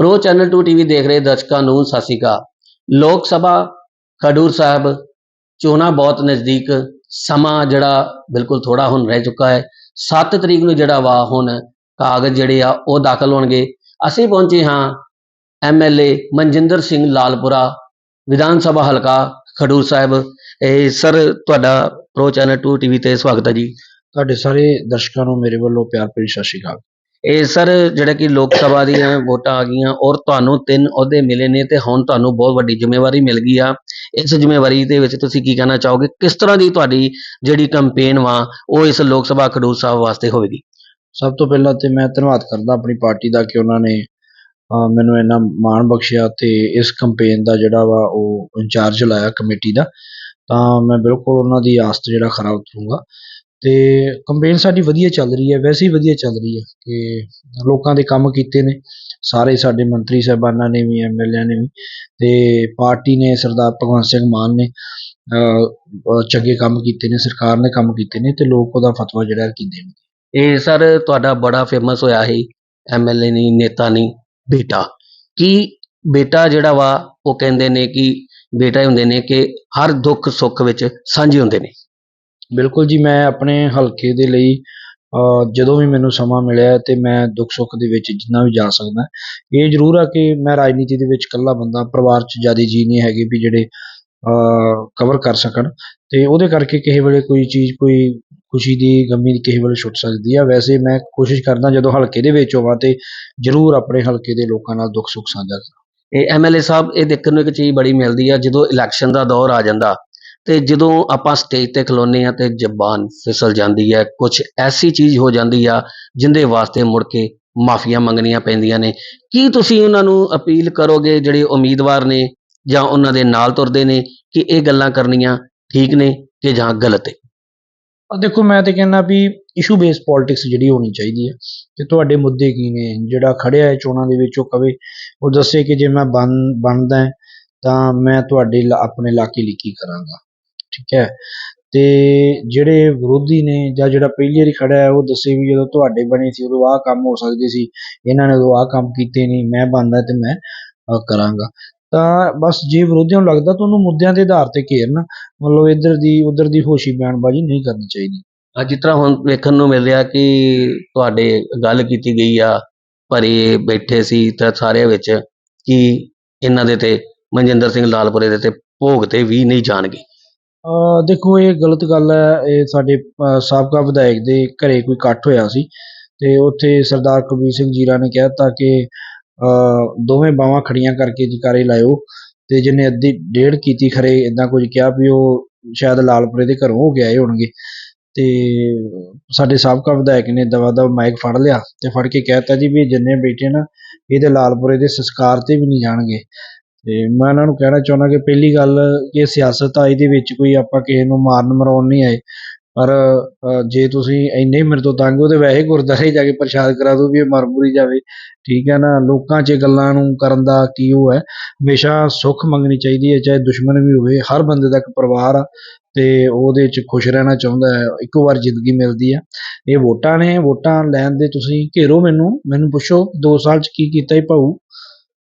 Pro channel 2 TV ਦੇਖ ਰਹੇ ਦਰਸ਼ਕਾਂ ਨੂੰ, ਸਤਿ ਸ਼੍ਰੀ ਅਕਾਲ। ਲੋਕ ਸਭਾ, ਖਡੂਰ ਸਾਹਿਬ ਚੋਣਾਂ ਬਹੁਤ ਨਜ਼ਦੀਕ, ਸਮਾਂ ਜਿਹੜਾ ਬਿਲਕੁਲ ਥੋੜਾ ਹੁਣ ਰਹਿ ਚੁੱਕਾ ਹੈ। 7 ਤਰੀਕ ਨੂੰ ਜਿਹੜਾ ਵਾ ਹੁਣ ਕਾਗਜ਼ ਜਿਹੜੇ ਆ, ਉਹ ਦਾਖਲ ਹੋਣਗੇ। ਅਸੀਂ ਪਹੁੰਚੇ ਹਾਂ ਐਮਐਲਏ ਮਨਜਿੰਦਰ ਸਿੰਘ ਲਾਲਪੁਰਾ, ਵਿਧਾਨ ਸਭਾ ਹਲਕਾ, ਖਡੂਰ ਸਾਹਿਬ। ਇਹ ਸਰ, ਤੁਹਾਡਾ ਪ੍ਰੋ ਚੈਨਲ 2 ਟੀਵੀ ਤੇ ਸਵਾਗਤ ਹੈ ਜੀ। ਤੁਹਾਡੇ ਸਾਰੇ ਦਰਸ਼ਕਾਂ ਨੂੰ ਮੇਰੇ ਵੱਲੋਂ ਪਿਆਰ ਭਰੀ ਸਤਿ ਸ਼੍ਰੀ ਅਕਾਲ। ਇਹ ਸਰ ਜਿਹੜਾ ਕਿ ਲੋਕ ਸਭਾ ਦੀਆਂ ਵੋਟਾਂ ਆ ਗਈਆਂ ਔਰ ਤੁਹਾਨੂੰ ਤਿੰਨ ਅਹੁਦੇ ਮਿਲੇ ਨੇ ਤੇ ਹੁਣ ਤੁਹਾਨੂੰ ਬਹੁਤ ਵੱਡੀ ਜ਼ਿੰਮੇਵਾਰੀ ਮਿਲ ਗਈ ਆ। ਇਸ ਜ਼ਿੰਮੇਵਾਰੀ ਦੇ ਵਿੱਚ ਤੁਸੀਂ ਕੀ ਕਹਿਣਾ ਚਾਹੋਗੇ? ਕਿਸ ਤਰ੍ਹਾਂ ਦੀ ਤੁਹਾਡੀ ਜਿਹੜੀ ਕੈਂਪੇਨ ਵਾ, ਉਹ ਇਸ ਲੋਕ ਸਭਾ ਖਡੂਰ ਸਾਹਿਬ ਵਾਸਤੇ ਹੋਵੇਗੀ? ਸਭ ਤੋਂ ਪਹਿਲਾਂ ਤੇ ਮੈਂ ਧੰਨਵਾਦ ਕਰਦਾ ਆਪਣੀ ਪਾਰਟੀ ਦਾ ਕਿ ਉਹਨਾਂ ਨੇ ਮੈਨੂੰ ਇੰਨਾ ਮਾਣ ਬਖਸ਼ਿਆ ਤੇ ਇਸ ਕੰਪੇਨ ਦਾ ਜਿਹੜਾ ਵਾ ਉਹ ਇੰਚਾਰਜ ਲਾਇਆ ਕਮੇਟੀ ਦਾ। ਤਾਂ ਮੈਂ ਬਿਲਕੁਲ ਉਹਨਾਂ ਦੀ ਆਸ ਤੇ ਜਿਹੜਾ ਖਰਾ ਉਤਰੂੰਗਾ। ਤੇ ਕੰਪੇਨ ਸਾਡੀ ਵਧੀਆ ਚੱਲ ਰਹੀ ਹੈ ਵੈਸੇ ਹੀ ਵਧੀਆ ਚੱਲ ਰਹੀ ਹੈ ਕਿ ਲੋਕਾਂ ਦੇ ਕੰਮ ਕੀਤੇ ਨੇ ਸਾਰੇ ਸਾਡੇ ਮੰਤਰੀ ਸਾਹਿਬਾਨਾਂ ਨੇ ਵੀ ਐਮਐਲਏ ਨੇ ਵੀ ਤੇ ਪਾਰਟੀ ਨੇ ਸਰਦਾਰ ਭਗਵੰਤ ਸਿੰਘ ਮਾਨ ਨੇ ਅਹ, ਚੰਗੇ ਕੰਮ ਕੀਤੇ ਨੇ ਸਰਕਾਰ ਨੇ ਕੰਮ ਕੀਤੇ ਨੇ ਤੇ ਲੋਕ ਉਹਦਾ ਫਤਵਾ ਜਿਹੜਾ ਕੀ ਦੇਣ ਇਹ ਸਰ ਤੁਹਾਡਾ ਬੜਾ ਫੇਮਸ ਹੋਇਆ ਸੀ ਐਮਐਲਏ ਨਹੀਂ ਨੇਤਾ ਨਹੀਂ ਬੇਟਾ। ਕੀ ਬੇਟਾ ਜਿਹੜਾ ਵਾ ਉਹ ਕਹਿੰਦੇ ਨੇ ਕਿ ਬੇਟਾ ਹੀ ਹੁੰਦੇ ਨੇ ਕਿ ਹਰ ਦੁੱਖ ਸੁੱਖ ਵਿੱਚ ਸਾਂਝੇ ਹੁੰਦੇ ਨੇ। ਬਿਲਕੁਲ ਜੀ ਮੈਂ ਆਪਣੇ ਹਲਕੇ ਦੇ ਲਈ ਅਹ, ਜਦੋਂ ਵੀ ਮੈਨੂੰ ਸਮਾਂ ਮਿਲਿਆ ਤੇ ਮੈਂ ਦੁੱਖ ਸੁੱਖ ਦੇ ਵਿੱਚ ਜਿੰਨਾ ਵੀ ਜਾ ਸਕਦਾ ਇਹ ਜ਼ਰੂਰ ਆ ਕਿ ਮੈਂ ਰਾਜਨੀਤੀ ਦੇ ਵਿੱਚ ਇਕੱਲਾ ਬੰਦਾ ਪਰਿਵਾਰ 'ਚ ਜ਼ਿਆਦਾ ਜੀ ਨਹੀਂ ਹੈਗੇ ਵੀ ਜਿਹੜੇ ਕਵਰ ਕਰ ਸਕਣ। ਤੇ ਉਹਦੇ ਕਰਕੇ ਕਿਸੇ ਵੇਲੇ ਕੋਈ ਚੀਜ਼ ਕੋਈ ਖੁਸ਼ੀ ਦੀ ਗਮੀ ਦੀ ਕਿਸੇ ਵੇਲੇ ਛੁੱਟ ਸਕਦੀ ਆ। ਵੈਸੇ ਮੈਂ ਕੋਸ਼ਿਸ਼ ਕਰਦਾ ਜਦੋਂ ਹਲਕੇ ਦੇ ਵਿੱਚ ਹੋਵਾਂ ਤੇ ਜ਼ਰੂਰ ਆਪਣੇ ਹਲਕੇ ਦੇ ਲੋਕਾਂ ਨਾਲ ਦੁੱਖ ਸੁੱਖ ਸਾਂਝਾ ਕਰਾਂ। ਇਹ ਐਮਐਲਏ ਸਾਹਿਬ ਇਹ ਦੇਖਣ ਨੂੰ ਇੱਕ ਚੀਜ਼ ਬੜੀ ਮਿਲਦੀ ਆ ਜਦੋਂ ਇਲੈਕਸ਼ਨ ਦਾ ਦੌਰ ਆ ਜਾਂਦਾ ਅਤੇ ਜਦੋਂ ਆਪਾਂ ਸਟੇਜ ਤੇ ਖਲੋਨੇ ਹਾਂ ਤਾਂ ਜ਼ਬਾਨ ਫਿਸਲ ਜਾਂਦੀ ਹੈ, ਕੁਛ ਐਸੀ ਚੀਜ਼ ਹੋ ਜਾਂਦੀ ਆ ਜਿਹਦੇ ਵਾਸਤੇ ਮੁੜ ਕੇ ਮਾਫੀਆਂ ਮੰਗਣੀਆਂ ਪੈਂਦੀਆਂ ਨੇ। ਕੀ ਤੁਸੀਂ ਉਹਨਾਂ ਨੂੰ ਅਪੀਲ ਕਰੋਗੇ ਜਿਹੜੇ ਉਮੀਦਵਾਰ ਨੇ ਜਾਂ ਉਹਨਾਂ ਦੇ ਨਾਲ ਤੁਰਦੇ ਨੇ ਕਿ ਇਹ ਗੱਲਾਂ ਕਰਨੀਆਂ ਠੀਕ ਨੇ ਕਿ ਜਾਂ ਗਲਤ ਹੈ ਦੇਖੋ, ਮੈਂ ਤੇ ਕਹਿੰਦਾ ਵੀ ਇਸ਼ੂ ਬੇਸ ਪੋਲਿਟਿਕਸ ਜਿਹੜੀ ਹੋਣੀ ਚਾਹੀਦੀ ਹੈ ਕਿ ਤੁਹਾਡੇ ਮੁੱਦੇ ਕੀ ਨੇ? ਜਿਹੜਾ ਖੜਿਆ ਹੈ ਚੋਣਾਂ ਦੇ ਵਿੱਚ, ਉਹ ਕਵੇ, ਉਹ ਦੱਸੇ ਕਿ ਜੇ ਮੈਂ ਬਣ, ਬਣਦਾ ਤਾਂ ਮੈਂ ਤੁਹਾਡੇ ਲ- ਆਪਣੇ ਇਲਾਕੇ ਲਈ ਕੀ ਕਰਾਂਗਾ? ਠੀਕ ਹੈ। ਤੇ ਜਿਹੜੇ ਵਿਰੋਧੀ ਨੇ ਜਾਂ ਜਿਹੜਾ ਪਹਿਲੀ ਵਾਰੀ ਖੜਾ ਹੈ, ਉਹ ਦੱਸੇ ਵੀ ਜਦੋਂ ਤੁਹਾਡੇ ਬਣੇ ਸੀ, ਉਦੋਂ ਆਹ ਕੰਮ ਹੋ ਸਕਦੇ ਸੀ। ਇਹਨਾਂ ਨੇ ਉਦੋਂ ਆਹ ਕੰਮ ਕੀਤੇ ਨਹੀਂ ਮੈਂ ਬਣਦਾ ਤੇ ਮੈਂ ਕਰਾਂਗਾ। ਤਾਂ ਬਸ ਜੇ ਵਿਰੋਧੀਆਂ ਨੂੰ ਲੱਗਦਾ ਤਾਂ ਉਹਨੂੰ ਮੁੱਦਿਆਂ ਦੇ ਆਧਾਰ ਤੇ ਘੇਰਨਾ, ਮਤਲਬ ਇੱਧਰ ਦੀ, ਉੱਧਰ ਦੀ ਹੋਸ਼ੀ ਬਿਆਨਬਾਜ਼ੀ ਨਹੀਂ ਕਰਨੀ ਚਾਹੀਦੀ। ਅੱਜ ਜਿਸ ਤਰ੍ਹਾਂ ਹੁਣ ਵੇਖਣ ਨੂੰ ਮਿਲ ਰਿਹਾ ਕਿ ਤੁਹਾਡੇ ਗੱਲ ਕੀਤੀ ਗਈ ਆ ਭਰੇ ਬੈਠੇ ਸੀ ਤਾਂ ਸਾਰਿਆਂ ਵਿੱਚ ਕਿ ਇਹਨਾਂ ਦੇ ਤੇ, ਮਨਜਿੰਦਰ ਸਿੰਘ ਲਾਲਪੁਰੇ ਦੇ ਤੇ ਭੋਗ ਤੇ ਵੀ ਨਹੀਂ ਜਾਣਗੇ। ਦੇਖੋ, ਇਹ ਗਲਤ ਗੱਲ ਹੈ। ਇਹ ਸਾਡੇ ਸਾਬਕਾ ਵਿਧਾਇਕ ਦੇ ਘਰੇ ਕੋਈ ਇਕੱਠ ਹੋਇਆ ਸੀ ਤੇ ਉੱਥੇ ਸਰਦਾਰ ਕਬੀਰ ਸਿੰਘ ਜੀਰਾ ਨੇ ਕਹਿ ਦਿੱਤਾ ਕਿ ਦੋਵੇਂ ਬਾਹਾਂ ਖੜੀਆਂ ਕਰਕੇ ਜਕਾਰੇ ਲਾਇਓ ਤੇ ਜਿਹਨੇ ਅੱਧੀ ਡੇਢ ਕੀਤੀ ਖਰੇ ਇਦਾਂ ਕੁਝ ਕਿਹਾ ਵੀ ਉਹ ਸ਼ਾਇਦ ਲਾਲਪੁਰੇ ਦੇ ਘਰੋਂ ਹੋ ਕੇ ਆਏ ਹੋਣਗੇ। ਤੇ ਸਾਡੇ ਸਾਬਕਾ ਵਿਧਾਇਕ ਨੇ ਦਵਾ ਦਵ ਮਾਈਕ ਫੜ ਲਿਆ ਤੇ ਫੜ ਕੇ ਕਹਿ ਦਿੱਤਾ ਜੀ ਵੀ ਇਹ ਜਿੰਨੇ ਬੈਠੇ ਨਾ, ਇਹਦੇ ਲਾਲਪੁਰੇ ਦੇ ਸੰਸਕਾਰ ਤੇ ਵੀ ਨਹੀਂ ਜਾਣਗੇ। ਤੇ ਮੈਂ ਉਹਨਾਂ ਨੂੰ ਕਹਿਣਾ ਚਾਹੁੰਦਾ ਕਿ ਪਹਿਲੀ ਗੱਲ ਕਿ ਸਿਆਸਤ ਆ ਇਹਦੇ ਵਿੱਚ ਕੋਈ ਆਪਾਂ ਕਿਸੇ ਨੂੰ ਮਾਰਨ ਮਰਾਉਣ ਨਹੀਂ ਆਏ। ਪਰ ਜੇ ਤੁਸੀਂ ਇੰਨੇ ਮੇਰੇ ਤੋਂ ਤੰਗ ਹੋ ਤੇ ਵੈਸੇ ਗੁਰਦਾਰੇ ਜਾ ਕੇ ਪ੍ਰਸ਼ਾਦ ਕਰਾ ਦਿਓ ਵੀ ਇਹ ਮਰ ਮੁਰੀ ਜਾਵੇ। ਠੀਕ ਹੈ ਨਾ? ਲੋਕਾਂ 'ਚ ਗੱਲਾਂ ਨੂੰ ਕਰਨ ਦਾ ਕੀ ਉਹ ਹੈ? ਹਮੇਸ਼ਾ ਸੁੱਖ ਮੰਗਣੀ ਚਾਹੀਦੀ ਹੈ, ਚਾਹੇ ਦੁਸ਼ਮਣ ਵੀ ਹੋਵੇ। ਹਰ ਬੰਦੇ ਦਾ ਇੱਕ ਪਰਿਵਾਰ ਆ ਤੇ ਉਹਦੇ 'ਚ ਖੁਸ਼ ਰਹਿਣਾ ਚਾਹੁੰਦਾ ਹੈ। ਇੱਕੋ ਵਾਰ ਜ਼ਿੰਦਗੀ ਮਿਲਦੀ ਆ। ਇਹ ਵੋਟਾਂ ਨੇ। ਵੋਟਾਂ ਲੈਣ ਦੇ ਤੁਸੀਂ ਘੇਰੋ ਮੈਨੂੰ। ਮੈਨੂੰ ਪੁੱਛੋ 2 ਸਾਲ 'ਚ ਕੀ ਕੀਤਾ ਹੀ ਭਾਊ?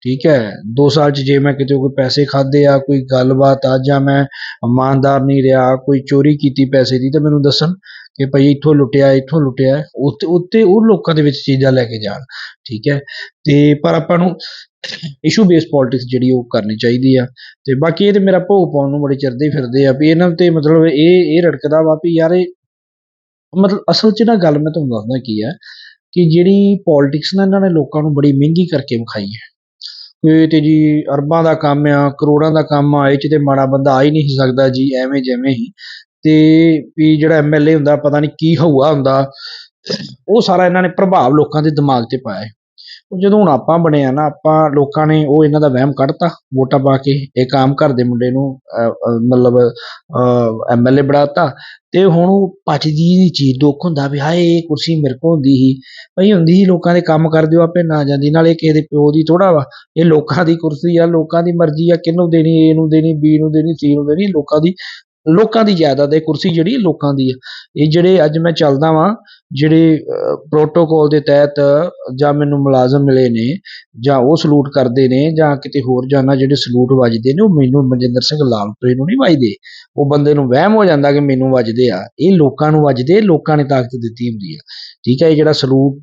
ਠੀਕ ਹੈ। 2 ਸਾਲ 'ਚ ਜੇ ਮੈਂ ਕਿਤੇ ਕੋਈ ਪੈਸੇ ਖਾਦੇ ਆ, ਕੋਈ ਗੱਲਬਾਤ ਆ ਜਾਂ ਮੈਂ ਇਮਾਨਦਾਰ ਨਹੀਂ ਰਿਹਾ, ਕੋਈ ਚੋਰੀ ਕੀਤੀ ਪੈਸੇ ਦੀ ਤਾਂ ਮੈਨੂੰ ਦੱਸਣ ਕਿ ਭਾਈ ਇੱਥੋਂ ਲੁੱਟਿਆ ਇੱਥੋਂ ਲੁੱਟਿਆ ਉੱਤੇ ਉੱਤੇ ਉਹ ਲੋਕਾਂ ਦੇ ਵਿੱਚ ਚੀਜ਼ਾਂ ਲੈ ਕੇ ਜਾਣ। ਠੀਕ ਹੈ। ਤੇ ਪਰ ਆਪਾਂ ਨੂੰ ਇਸ਼ੂ ਬੇਸ ਪੋਲਿਟਿਕਸ ਜਿਹੜੀ ਉਹ ਕਰਨੀ ਚਾਹੀਦੀ ਆ। ਤੇ ਬਾਕੀ ਇਹ ਤੇ ਮੇਰਾ ਭੋਗ ਪਾਉਣ ਨੂੰ ਬੜੇ ਚਿਰਦੇ ਫਿਰਦੇ ਆ ਵੀ ਇਹਨਾਂ ਤੇ ਮਤਲਬ ਇਹ ਇਹ ਰੜਕਦਾ ਵਾ ਵੀ ਯਾਰ ਇਹ ਮਤਲਬ ਅਸਲ 'ਚ ਨਾ ਗੱਲ ਮੈਂ ਤੁਹਾਨੂੰ ਦੱਸਦਾ ਕੀ ਆ ਕਿ ਜਿਹੜੀ ਪੋਲਿਟਿਕਸ ਨਾ ਇਹਨਾਂ ਨੇ ਲੋਕਾਂ ਨੂੰ ਬੜੀ ਮਹਿੰਗੀ ਕਰਕੇ ਵਿਖਾਈ ਹੈ। ਇਹ ਤੇ ਜੀ ਅਰਬਾਂ ਦਾ ਕੰਮ ਆ, ਕਰੋੜਾਂ ਦਾ ਕੰਮ ਆ, ਇਹ 'ਚ ਤੇ ਮਾੜਾ ਬੰਦਾ ਆ ਹੀ ਨਹੀਂ ਸਕਦਾ ਜੀ, ਐਵੇਂ ਜਿਵੇਂ ਹੀ ਤੇ ਵੀ ਜਿਹੜਾ ਐਮਐਲਏ ਹੁੰਦਾ, ਪਤਾ ਨਹੀਂ ਕੀ ਹਊਆ ਹੁੰਦਾ, ਉਹ ਸਾਰਾ ਇਹਨਾਂ ਨੇ ਪ੍ਰਭਾਵ ਲੋਕਾਂ ਦੇ ਦਿਮਾਗ ਤੇ ਪਾਇਆ ਹੈ। ਉਹ ਜਦੋਂ ਹੁਣ ਆਪਾਂ ਬਣਿਆ ਨਾ ਆਪਾਂ ਲੋਕਾਂ ਨੇ ਉਹ ਇਹਨਾਂ ਦਾ ਵਹਿਮ ਕੱਢਤਾ ਵੋਟਾਂ ਪਾ ਕੇ ਇੱਕ ਆਮ ਘਰ ਦੇ ਮੁੰਡੇ ਨੂੰ ਅਹ, ਅਹ, ਮਤਲਬ ਐਮਐਲਏ ਬਣਾਤਾ ਤੇ ਹੁਣ ਉਹ ਪਚਦੀ ਨਹੀਂ ਚੀਜ਼ ਦੁੱਖ ਹੁੰਦਾ ਵੀ ਹਾਏ ਇਹ ਕੁਰਸੀ ਮੇਰੇ ਕੋਲ ਹੁੰਦੀ ਸੀ। ਭਈ ਹੁੰਦੀ ਸੀ ਲੋਕਾਂ ਦੇ ਕੰਮ ਕਰ ਦਿਓ ਆਪੇ ਨਾ ਜਾਂਦੀ। ਨਾਲੇ ਕਿਸੇ ਦੇ ਪਿਓ ਦੀ ਥੋੜਾ ਵਾ ਇਹ ਲੋਕਾਂ ਦੀ ਕੁਰਸੀ ਆ ਲੋਕਾਂ ਦੀ ਮਰਜ਼ੀ ਆ ਕਿਹਨੂੰ ਦੇਣੀ ਏ ਨੂੰ ਦੇਣੀ ਬੀ ਨੂੰ ਦੇਣੀ ਸੀ ਨੂੰ ਦੇਣੀ ਲੋਕਾਂ ਦੀ ਲੋਕਾਂ ਦੀ ਜਾਇਦਾਦ ਹੈ ਕੁਰਸੀ ਜਿਹੜੀ ਲੋਕਾਂ ਦੀ ਹੈ। ਇਹ ਜਿਹੜੇ ਅੱਜ ਮੈਂ ਚੱਲਦਾ ਵਾਂ, ਜਿਹੜੇ ਪ੍ਰੋਟੋਕਾਲ ਦੇ ਤਹਿਤ ਜਾਂ ਮੈਨੂੰ ਮੁਲਾਜ਼ਮ ਮਿਲੇ ਨੇ ਜਾਂ ਉਹ ਸਲੂਟ ਕਰਦੇ ਨੇ ਜਾਂ ਕਿਤੇ ਹੋਰ ਜਾਣਾ ਜਿਹੜੇ ਸਲੂਟ ਵੱਜਦੇ ਨੇ, ਉਹ ਮੈਨੂੰ ਮਨਜਿੰਦਰ ਸਿੰਘ ਲਾਲਪੁਰੇ ਨੂੰ ਨਹੀਂ ਵੱਜਦੇ। ਉਹ ਬੰਦੇ ਨੂੰ ਵਹਿਮ ਹੋ ਜਾਂਦਾ ਕਿ ਮੈਨੂੰ ਵੱਜਦੇ ਆ। ਇਹ ਲੋਕਾਂ ਨੂੰ ਵੱਜਦੇ ਲੋਕਾਂ ਨੇ ਤਾਕਤ ਦਿੱਤੀ ਹੁੰਦੀ ਆ। ਠੀਕ ਹੈ, ਇਹ ਜਿਹੜਾ ਸਲੂਟ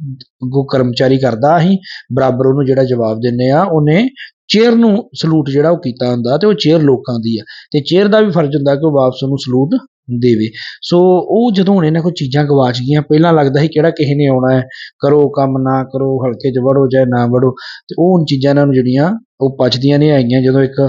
ਕੋ ਕਰਮਚਾਰੀ ਕਰਦਾ ਅਸੀਂ, ਬਰਾਬਰ ਉਹਨੂੰ ਜਿਹੜਾ ਜਵਾਬ ਦਿੰਨੇ ਆ, ਉਹਨੇ ਚੇਅਰ ਨੂੰ ਸਲੂਟ ਜਿਹੜਾ ਉਹ ਕੀਤਾ ਹੁੰਦਾ ਤੇ ਉਹ ਚੇਅਰ ਲੋਕਾਂ ਦੀ ਆ। ਤੇ ਚੇਅਰ ਦਾ ਵੀ ਫਰਜ਼ ਹੁੰਦਾ ਕਿ ਉਹ ਵਾਪਸ ਉਹਨੂੰ ਸਲੂਟ ਦੇਵੇ ਸੋ ਉਹ ਜਦੋਂ ਹੁਣ ਇਹਨਾਂ ਕੋਲ ਚੀਜ਼ਾਂ ਗਵਾਚ ਗਈਆਂ ਪਹਿਲਾਂ ਲੱਗਦਾ ਸੀ ਕਿਹੜਾ ਕਿਸੇ ਨੇ ਆਉਣਾ ਹੈ, ਕਰੋ ਕੰਮ ਨਾ ਕਰੋ, ਹਲਕੇ 'ਚ ਵੜੋ ਚਾਹੇ ਨਾ ਵੜੋ। ਤੇ ਉਹ ਹੁਣ ਚੀਜ਼ਾਂ ਇਹਨਾਂ ਨੂੰ ਜਿਹੜੀਆਂ, ਉਹ ਪਚਦੀਆਂ ਨਹੀਂ ਆਈਆਂ ਜਦੋਂ ਇੱਕ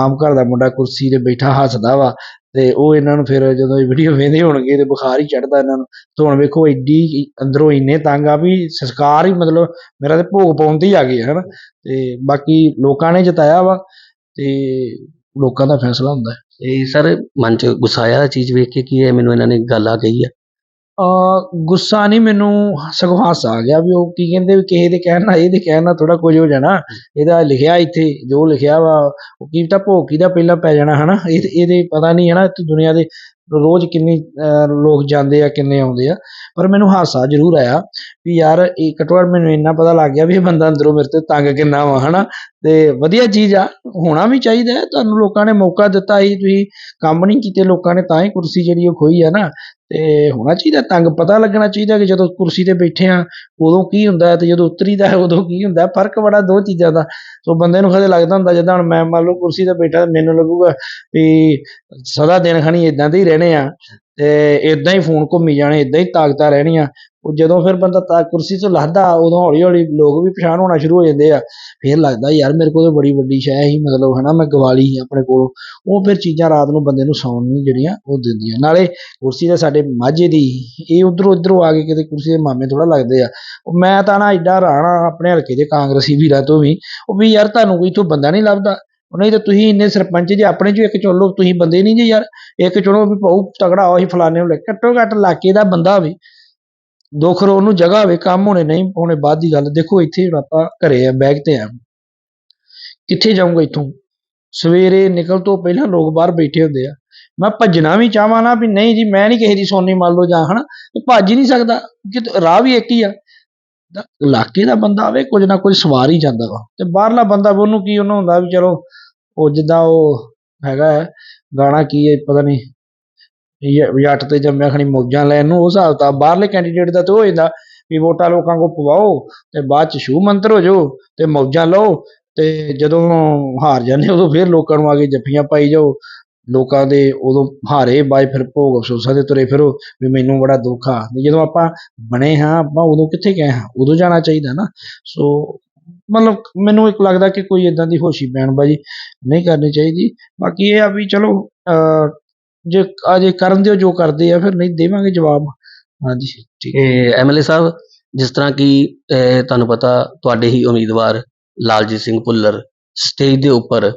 ਆਮ ਘਰ ਦਾ ਮੁੰਡਾ ਕੁਰਸੀ ਤੇ ਬੈਠਾ ਹੱਸਦਾ ਵਾ ਤੇ ਉਹ ਇਹਨਾਂ ਨੂੰ ਫਿਰ ਜਦੋਂ ਇਹ ਵੀਡੀਓ ਵੇਖਦੇ ਹੋਣਗੇ ਤੇ ਬੁਖਾਰ ਹੀ ਚੜਦਾ ਇਹਨਾਂ ਨੂੰ। ਤੇ ਹੁਣ ਵੇਖੋ ਐਡੀ ਅੰਦਰੋਂ ਇੰਨੇ ਤੰਗ ਆ ਵੀ ਸੰਸਕਾਰ ਹੀ ਮਤਲਬ ਮੇਰਾ ਤੇ ਭੋਗ ਪਾਉਣ ਤੇ ਹੀ ਆ ਗਏ ਹਨ। ਤੇ ਬਾਕੀ ਲੋਕਾਂ ਨੇ ਜਿਤਾਇਆ ਵਾ ਤੇ ਲੋਕਾਂ ਦਾ ਫੈਸਲਾ ਹੁੰਦਾ ਹੈ। ਤੇ ਸਰ ਮਨ ਚ ਗੁੱਸਾ ਆਇਆ ਇਹ ਚੀਜ਼ ਵੇਖ ਕੇ ਕੀ ਹੈ ਮੈਨੂੰ ਇਹਨਾਂ ਨੇ ਗੱਲ ਆ ਗਈ ਆ? ਅਹ ਗੁੱਸਾ ਨਹੀਂ ਮੈਨੂੰ ਸਗੋਂ ਹਾਸਾ ਆ ਗਿਆ ਵੀ ਉਹ ਕੀ ਕਹਿੰਦੇ ਵੀ ਕਿਸੇ ਦੇ ਕਹਿਣ ਨਾਲ ਇਹਦੇ ਕਹਿਣ ਨਾਲ ਥੋੜਾ ਕੁਝ ਹੋ ਜਾਣਾ। ਇਹਦਾ ਲਿਖਿਆ ਇੱਥੇ ਜੋ ਲਿਖਿਆ ਵਾ ਉਹ ਕੀ ਤਾਂ ਭੋਗ ਕਿਹਦਾ ਪਹਿਲਾਂ ਪੈ ਜਾਣਾ ਹਨਾ? ਇਹ ਇਹਦੇ ਪਤਾ ਨਹੀਂ ਹੈ ਨਾ ਇੱਥੇ ਦੁਨੀਆ ਦੇ ਰੋਜ਼ ਕਿੰਨੀ ਅਹ, ਲੋਕ ਜਾਂਦੇ ਆ ਕਿੰਨੇ ਆਉਂਦੇ ਆ। ਪਰ ਮੈਨੂੰ ਹਾਸਾ ਜ਼ਰੂਰ ਆਇਆ ਵੀ ਯਾਰ ਇਹ ਘਟਵੜ ਮੈਨੂੰ ਇੰਨਾ ਪਤਾ ਲੱਗ ਗਿਆ ਵੀ ਇਹ ਬੰਦਾ ਅੰਦਰੋਂ ਮੇਰੇ ਤੇ ਤੰਗ ਕਿੰਨਾ ਵਾ ਹਨਾ? ਤੇ ਵਧੀਆ ਚੀਜ਼ ਆ ਹੋਣਾ ਵੀ ਚਾਹੀਦਾ ਤੁਹਾਨੂੰ ਲੋਕਾਂ ਨੇ ਮੌਕਾ ਦਿੱਤਾ ਸੀ ਤੁਸੀਂ ਕੰਮ ਨਹੀਂ ਕੀਤੇ ਲੋਕਾਂ ਨੇ ਤਾਂ ਹੀ ਕੁਰਸੀ ਜਿਹੜੀ ਉਹ ਖੋਈ ਆ ਨਾ। ਤੇ ਹੋਣਾ ਚਾਹੀਦਾ ਤੰਗ ਪਤਾ ਲੱਗਣਾ ਚਾਹੀਦਾ ਕਿ ਜਦੋਂ ਕੁਰਸੀ ਤੇ ਬੈਠੇ ਆ ਉਦੋਂ ਕੀ ਹੁੰਦਾ ਤੇ ਜਦੋਂ ਉਤਰੀਦਾ ਹੈ ਉਦੋਂ ਕੀ ਹੁੰਦਾ ਫ਼ਰਕ ਬੜਾ ਦੋ ਚੀਜ਼ਾਂ ਦਾ। ਸੋ ਬੰਦੇ ਨੂੰ ਕਦੇ ਲੱਗਦਾ ਹੁੰਦਾ ਜਿੱਦਾਂ ਹੁਣ ਮੈਂ ਮੰਨ ਲਓ ਕੁਰਸੀ ਤੇ ਬੈਠਾ ਮੈਨੂੰ ਲੱਗੂਗਾ ਵੀ ਸਦਾ ਦਿਨ ਖਾਣੀ ਇਦਾਂ ਦੇ ਹੀ ਰਹਿਣੇ ਆ ਤੇ ਇਦਾਂ ਹੀ ਫੋਨ ਘੁੰਮੀ ਜਾਣੇ ਇਦਾਂ ਹੀ ਤਾਕਤਾਂ ਰਹਿਣੀਆਂ। ਉਹ ਜਦੋਂ ਫਿਰ ਬੰਦਾ ਤਾਂ ਕੁਰਸੀ ਤੋਂ ਲੱਥਦਾ ਉਦੋਂ ਹੌਲੀ ਹੌਲੀ ਲੋਕ ਵੀ ਪਛਾਣ ਹੋਣਾ ਸ਼ੁਰੂ ਹੋ ਜਾਂਦੇ ਆ। ਫਿਰ ਲੱਗਦਾ ਯਾਰ ਮੇਰੇ ਕੋਲ ਤਾਂ ਬੜੀ ਵੱਡੀ ਸ਼ੈ ਸੀ, ਮਤਲਬ ਹਨਾ ਮੈਂ ਗਵਾਲੀ ਸੀ ਆਪਣੇ ਕੋਲ। ਉਹ ਫਿਰ ਚੀਜ਼ਾਂ ਰਾਤ ਨੂੰ ਬੰਦੇ ਨੂੰ ਸੌਣ ਨਹੀਂ ਜਿਹੜੀਆਂ ਉਹ ਦਿੰਦੀਆਂ। ਨਾਲੇ ਕੁਰਸੀ ਤਾਂ ਸਾਡੇ ਮਾਝੇ ਦੀ ਇਹ ਉਧਰੋਂ ਉਧਰੋਂ ਆ ਕੇ ਕਿਤੇ ਕੁਰਸੀ ਦੇ ਮਾਮੇ ਥੋੜਾ ਲੱਗਦੇ ਆ। ਉਹ ਮੈਂ ਤਾਂ ਨਾ ਐਡਾ ਰਾਣਾ ਆਪਣੇ ਹਲਕੇ ਦੇ ਕਾਂਗਰਸੀ ਵੀਰਾਂ ਤੋਂ ਵੀ। ਉਹ ਵੀ ਯਾਰ ਤੁਹਾਨੂੰ ਕੋਈ ਇੱਥੋਂ ਬੰਦਾ ਨਹੀਂ ਲੱਭਦਾ। ਨਹੀਂ ਤਾਂ ਤੁਸੀਂ ਇੰਨੇ ਸਰਪੰਚ ਜੇ, ਆਪਣੇ ਚੋਂ ਇੱਕ ਚੁਣ ਲਓ, ਤੁਸੀਂ ਬੰਦੇ ਨਹੀਂ ਜੀ ਯਾਰ। ਇੱਕ ਚੁਣੋ ਵੀ ਭਾਉ ਤਗੜਾ ਹੋਈ ਫਲਾਣੇ ਨੂੰ ਲੈ ਘੱਟੋ ਘੱਟ ਇਲਾਕੇ ਦਾ ਬੰਦਾ ਹੋਵੇ ਦੁੱਖ ਰੋ ਨੂੰ ਜਗ੍ਹਾ ਹੋਵੇ, ਕੰਮ ਹੋਣੇ ਨਹੀਂ, ਹੋਣੇ ਬਾਅਦ ਦੀ ਗੱਲ। ਦੇਖੋ ਇੱਥੇ ਹੁਣ ਆਪਾਂ ਘਰੇ ਆ, ਬੈਗ ਤੇ ਆ। ਕਿੱਥੇ ਜਾਊਂਗਾ ਇੱਥੋਂ? ਸਵੇਰੇ ਨਿਕਲ ਤੋਂ ਪਹਿਲਾਂ ਲੋਕ ਬਾਹਰ ਬੈਠੇ ਹੁੰਦੇ ਆ। ਮੈਂ ਭੱਜਣਾ ਵੀ ਚਾਹਾਂ ਨਾ ਵੀ ਨਹੀਂ ਜੀ, ਮੈਂ ਨਹੀਂ ਕਿਸੇ ਦੀ ਸੋਨੀ ਮੰਨ ਲਓ ਜਾਂ ਹਨਾ, ਤੇ ਭੱਜ ਹੀ ਨਹੀਂ ਸਕਦਾ। ਕਿ ਰਾਹ ਵੀ ਇੱਕ ਹੀ ਆ। ਇਲਾਕੇ ਦਾ ਬੰਦਾ ਆਵੇ, ਕੁਝ ਨਾ ਕੁਝ ਸਵਾਰ ਹੀ ਜਾਂਦਾ ਵਾ। ਤੇ ਬਾਹਰਲਾ ਬੰਦਾ ਵੀ ਉਹਨੂੰ ਕੀ ਉਹਨੂੰ ਹੁੰਦਾ ਵੀ ਚਲੋ ਉਹ ਜਿੱਦਾਂ ਉਹ ਹੈਗਾ ਹੈ, ਗਾਣਾ ਕੀ ਹੈ ਪਤਾ ਨਹੀਂ ਜ- ਜੱਟ ਤੇ ਜੰਮਿਆ ਖਣੀ ਮੌਜਾਂ ਲੈਣ ਨੂੰ ਉਹ ਹਿਸਾਬ ਤਾਂ ਬਾਹਰਲੇ ਕੈਂਡੀਡੇਟ ਦਾ ਤੇ ਹੋ ਜਾਂਦਾ ਵੀ ਵੋਟਾਂ ਲੋਕਾਂ ਕੋ ਪਵਾਓ ਤੇ ਬਾਅਦ ਚ ਸ਼ੂ ਮੰਤਰ ਹੋ ਜਾਓ ਤੇ ਮੌਜਾਂ ਲਓ ਤੇ ਜਦੋਂ ਹਾਰ ਜਾਂਦੇ ਉਦੋਂ ਫਿਰ ਲੋਕਾਂ ਨੂੰ ਆ ਕੇ ਜੱਫੀਆਂ ਪਾਈ ਜਾਓ। ਲੋਕਾਂ ਦੇ ਉਦੋਂ ਹਾਰੇ ਬਾਅਦ ਫਿਰ ਭੋਗ ਅਫਸੋਸਾਂ ਦੇ ਤੁਰੇ ਫਿਰੋ ਵੀ ਮੈਨੂੰ ਬੜਾ ਦੁੱਖ ਆ। ਤੇ ਜਦੋਂ ਆਪਾਂ ਬਣੇ ਹਾਂ ਆਪਾਂ ਉਦੋਂ ਕਿੱਥੇ ਗਏ ਹਾਂ? ਉਦੋਂ ਜਾਣਾ ਚਾਹੀਦਾ ਨਾ। ਸੋ ਮਤਲਬ ਮੈਨੂੰ ਇੱਕ ਲੱਗਦਾ ਕਿ ਕੋਈ ਇਦਾਂ ਦੀ ਹੋਸ਼ੀ ਬਿਆਨਬਾਜ਼ੀ ਨਹੀਂ ਕਰਨੀ ਚਾਹੀਦੀ। ਬਾਕੀ ਇਹ ਆ ਵੀ ਚਲੋ ਅਹ, ਜੇ ਅਜੇ ਕਰਨ ਦਿਓ ਜੋ ਕਰਦੇ ਆ ਫਿਰ ਨਹੀਂ ਦੇਵਾਂਗੇ ਜਵਾਬ। ਹਾਂਜੀ ਠੀਕ। ਐਮਐਲਏ ਸਾਹਿਬ ਜਿਸ ਤਰ੍ਹਾਂ ਕਿ ਤੁਹਾਨੂੰ ਪਤਾ ਤੁਹਾਡੇ ਹੀ ਉਮੀਦਵਾਰ ਲਾਲਜੀਤ ਸਿੰਘ ਭੁੱਲਰ ਸਟੇਜ ਦੇ ਉੱਪਰ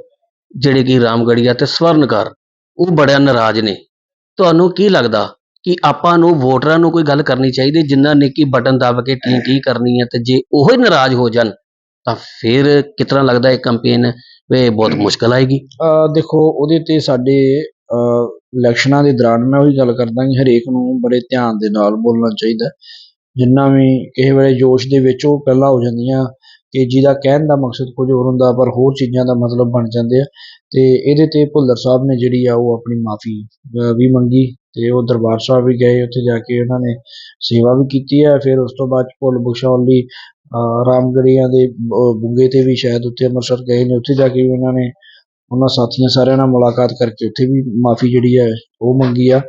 ਜਿਹੜੇ ਕਿ ਰਾਮਗੜੀਆ ਤੇ ਸਵਰਨਕਾਰ ਉਹ ਬੜਿਆ ਨਾਰਾਜ਼ ਨੇ। ਤੁਹਾਨੂੰ ਕੀ ਲੱਗਦਾ ਕਿ ਆਪਾਂ ਨੂੰ ਵੋਟਰਾਂ ਨੂੰ ਕੋਈ ਗੱਲ ਕਰਨੀ ਚਾਹੀਦੀ ਜਿਨ੍ਹਾਂ ਨੇ ਕਿ ਬਟਨ ਦਬ ਕੇ ਟੀ ਟੀ ਕਰਨੀ ਹੈ ਤੇ ਜੇ ਉਹ ਹੀ ਨਾਰਾਜ਼ ਹੋ ਜਾਣ ਤਾਂ ਫਿਰ ਕਿਤਨਾ ਲੱਗਦਾ ਇਹ ਕੰਪੇਨ ਵੇ ਬਹੁਤ ਮੁਸ਼ਕਲ ਆਏਗੀ। ਅਹ ਦੇਖੋ ਉਹਦੇ ਤੇ ਸਾਡੇ ਅਹ, ਇਲੈਕਸ਼ਨਾਂ ਦੇ ਦੌਰਾਨ ਮੈਂ ਉਹੀ ਗੱਲ ਕਰਦਾ ਕਿ ਹਰੇਕ ਨੂੰ ਬੜੇ ਧਿਆਨ ਦੇ ਨਾਲ ਬੋਲਣਾ ਚਾਹੀਦਾ। ਜਿੰਨਾ ਵੀ ਕਿਸੇ ਵੇਲੇ ਜੋਸ਼ ਦੇ ਵਿੱਚ ਉਹ ਪਹਿਲਾਂ ਹੋ ਜਾਂਦੀਆਂ ਕਿ ਜਿਹਦਾ ਕਹਿਣ ਦਾ ਮਕਸਦ ਕੁਝ ਹੋਰ ਹੁੰਦਾ ਪਰ ਹੋਰ ਚੀਜ਼ਾਂ ਦਾ ਮਤਲਬ ਬਣ ਜਾਂਦੇ ਆ। ਤੇ ਇਹਦੇ ਤੇ ਭੁੱਲਰ ਸਾਹਿਬ ਨੇ ਜਿਹੜੀ ਆ ਉਹ ਆਪਣੀ ਮਾਫੀ ਵੀ ਮੰਗੀ ਤੇ ਉਹ ਦਰਬਾਰ ਸਾਹਿਬ ਵੀ ਗਏ। ਉੱਥੇ ਜਾ ਕੇ ਉਹਨਾਂ ਨੇ ਸੇਵਾ ਵੀ ਕੀਤੀ ਹੈ ਫਿਰ ਉਸ ਤੋਂ ਬਾਅਦ 'ਚ ਭੁੱਲ ਬਖਸ਼ਾਉਣ ਲਈ ਰਾਮਗੜੀਆਂ ਦੇ ਅਹ, ਬੁੰਗੇ ਤੇ ਵੀ ਸ਼ਾਇਦ ਉੱਥੇ ਅੰਮ੍ਰਿਤਸਰ ਗਏ ਨੇ ਉੱਥੇ ਜਾ ਕੇ ਵੀ ਉਹਨਾਂ ਨੇ ਉਹਨਾਂ ਸਾਥੀਆਂ ਸਾਰਿਆਂ ਨਾਲ ਮੁਲਾਕਾਤ ਕਰਕੇ ਉੱਥੇ ਵੀ ਮਾਫੀ ਜਿਹੜੀ ਹੈ ਉਹ ਮੰਗੀ ਆ।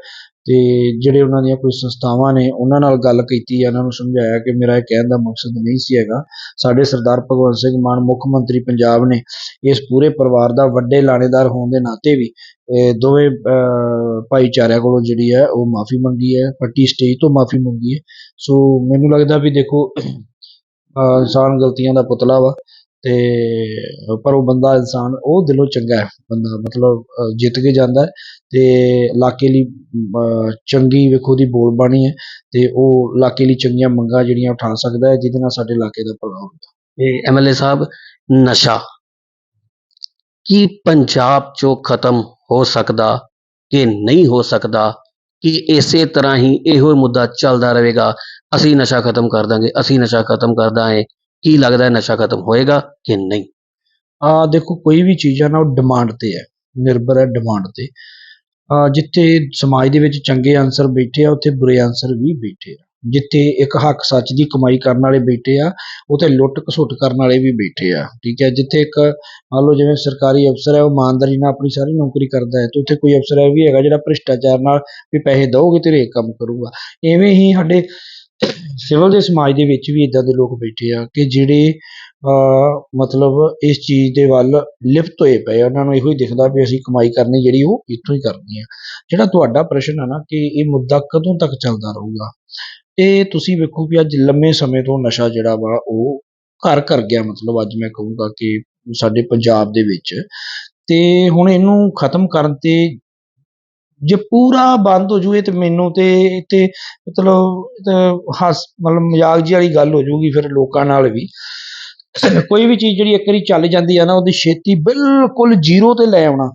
ਤੇ ਜਿਹੜੇ ਉਹਨਾਂ ਦੀਆਂ ਕੋਈ ਸੰਸਥਾਵਾਂ ਨੇ ਉਹਨਾਂ ਨਾਲ ਗੱਲ ਕੀਤੀ ਆ ਉਹਨਾਂ ਨੂੰ ਸਮਝਾਇਆ ਕਿ ਮੇਰਾ ਇਹ ਕਹਿਣ ਦਾ ਮਕਸਦ ਨਹੀਂ ਸੀ ਹੈਗਾ। ਸਾਡੇ ਸਰਦਾਰ ਭਗਵੰਤ ਸਿੰਘ ਮਾਨ ਮੁੱਖ ਮੰਤਰੀ ਪੰਜਾਬ ਨੇ ਇਸ ਪੂਰੇ ਪਰਿਵਾਰ ਦਾ ਵੱਡੇ ਲਾਣੇਦਾਰ ਹੋਣ ਦੇ ਨਾਤੇ ਵੀ ਦੋਵੇਂ ਅਹ, ਭਾਈਚਾਰਿਆਂ ਕੋਲੋਂ ਜਿਹੜੀ ਹੈ ਉਹ ਮਾਫੀ ਮੰਗੀ ਹੈ ਪੱਟੀ ਸਟੇਜ ਤੋਂ ਮਾਫੀ ਮੰਗੀ ਹੈ। ਸੋ ਮੈਨੂੰ ਲੱਗਦਾ ਵੀ ਦੇਖੋ ਇਨਸਾਨ ਗਲਤੀਆਂ ਦਾ ਪੁਤਲਾ ਵਾ ਤੇ ਪਰ ਉਹ ਬੰਦਾ ਇਨਸਾਨ, ਉਹ ਦਿਲੋਂ ਚੰਗਾ ਹੈ। ਬੰਦਾ ਮਤਲਬ ਜਿੱਤ ਕੇ ਜਾਂਦਾ ਤੇ ਇਲਾਕੇ ਲਈ ਚੰਗੀ ਵੇਖੋ ਦੀ ਬੋਲ ਬਾਣੀ ਹੈ ਤੇ ਉਹ ਇਲਾਕੇ ਲਈ ਚੰਗੀਆਂ ਮੰਗਾਂ ਜਿਹੜੀਆਂ ਉਠਾ ਸਕਦਾ ਹੈ, ਜਿਹਦੇ ਨਾਲ ਸਾਡੇ ਇਲਾਕੇ ਦਾ ਭਲਾ ਹੁੰਦਾ ਇਹ ਐਮਐਲਏ ਸਾਹਿਬ, ਨਸ਼ਾ ਕੀ ਪੰਜਾਬ ਚੋਂ ਖਤਮ ਹੋ ਸਕਦਾ ਕਿ ਨਹੀਂ ਹੋ ਸਕਦਾ ਕਿ ਇਸੇ ਤਰ੍ਹਾਂ ਹੀ ਇਹੋ ਮੁੱਦਾ ਚੱਲਦਾ ਰਹੇਗਾ? ਅਸੀਂ ਨਸ਼ਾ ਖਤਮ ਕਰ ਦਾਂਗੇ, ਅਸੀਂ ਨਸ਼ਾ ਖਤਮ ਕਰ ਦਾਂਗੇ ਕੀ ਲੱਗਦਾ ਹੈ ਨਸ਼ਾ ਖਤਮ ਹੋਏਗਾ ਕਿ ਨਹੀਂ? ਆ ਦੇਖੋ, ਕੋਈ ਵੀ ਚੀਜ਼ ਆ ਨਾ, ਉਹ ਡਿਮਾਂਡ ਤੇ ਹੈ, ਨਿਰਭਰ ਹੈ ਡਿਮਾਂਡ ਤੇ। ਆ ਜਿੱਥੇ ਸਮਾਜ ਦੇ ਵਿੱਚ ਚੰਗੇ ਆਨਸਰ ਬੈਠੇ ਆ, ਉੱਥੇ ਬੁਰੇ ਆਨਸਰ ਵੀ ਬੈਠੇ ਆ। ਜਿੱਥੇ ਇੱਕ ਹੱਕ ਸੱਚ ਦੀ ਕਮਾਈ ਕਰਨ ਵਾਲੇ ਬੈਠੇ ਆ, ਉੱਥੇ ਲੁੱਟ ਘਸੁੱਟ ਕਰਨ ਵਾਲੇ ਵੀ ਬੈਠੇ ਆ। ਠੀਕ ਹੈ, ਜਿੱਥੇ ਇੱਕ ਮੰਨ ਲਓ ਜਿਵੇਂ ਸਰਕਾਰੀ ਅਫਸਰ ਹੈ, ਉਹ ਇਮਾਨਦਾਰੀ ਨਾਲ ਆਪਣੀ ਸਾਰੀ ਨੌਕਰੀ ਕਰਦਾ ਹੈ, ਤੇ ਉੱਥੇ ਕੋਈ ਅਫਸਰ ਇਹ ਵੀ ਹੈਗਾ ਜਿਹੜਾ ਭ੍ਰਿਸ਼ਟਾਚਾਰ ਨਾਲ ਵੀ ਪੈਸੇ ਦਊਗੇ ਤੇ ਰੇਕ ਕੰਮ ਕਰੂਗਾ। ਐਵੇਂ ਹੀ ਸਾਡੇ ਸਿਵਲ ਦੇ ਸਮਾਜ ਦੇ ਵਿੱਚ ਵੀ ਇੱਦਾਂ ਦੇ ਲੋਕ ਬੈਠੇ ਆ ਕਿ ਜਿਹੜੇ, ਅਹ, ਮਤਲਬ ਇਸ ਚੀਜ਼ ਦੇ ਵੱਲ ਲਿਪਤ ਹੋਏ ਪਏ ਆ, ਉਹਨਾਂ ਨੂੰ ਇਹੋ ਹੀ ਦਿਖਦਾ ਵੀ ਅਸੀਂ ਕਮਾਈ ਕਰਨੀ ਜਿਹੜੀ ਉਹ ਇੱਥੋਂ ਹੀ ਕਰਨੀ ਆ। ਜਿਹੜਾ ਤੁਹਾਡਾ ਪ੍ਰਸ਼ਨ ਆ ਨਾ ਕਿ ਇਹ ਮੁੱਦਾ ਕਦੋਂ ਤੱਕ ਚੱਲਦਾ ਰਹੂਗਾ, ਇਹ ਤੁਸੀਂ ਵੇਖੋ ਵੀ ਅੱਜ ਲੰਮੇ ਸਮੇਂ ਤੋਂ ਨਸ਼ਾ ਜਿਹੜਾ ਵਾ ਉਹ ਘਰ ਘਰ ਗਿਆ, ਮਤਲਬ ਅੱਜ ਮੈਂ ਕਹੂੰਗਾ ਕਿ ਸਾਡੇ ਪੰਜਾਬ ਦੇ ਵਿੱਚ। ਤੇ ਹੁਣ ਇਹਨੂੰ ਖਤਮ ਕਰਨ ਤੇ ਜੇ ਪੂਰਾ ਬੰਦ ਹੋ ਜੂਏ ਤੇ ਮੈਨੂੰ ਤੇ ਤੇ ਮਤਲਬ ਹੱਸ, ਮਤਲਬ ਮਜ਼ਾਕ ਜੀ ਵਾਲੀ ਗੱਲ ਹੋ ਜੂਗੀ ਫਿਰ ਲੋਕਾਂ ਨਾਲ ਵੀ। ਕੋਈ ਵੀ ਚੀਜ਼ ਜਿਹੜੀ ਇੱਕ ਵਾਰੀ ਚੱਲ ਜਾਂਦੀ ਆ ਨਾ, ਉਹਦੀ ਛੇਤੀ ਬਿਲਕੁਲ ਜ਼ੀਰੋ ਤੇ ਲੈ ਆਉਣਾ।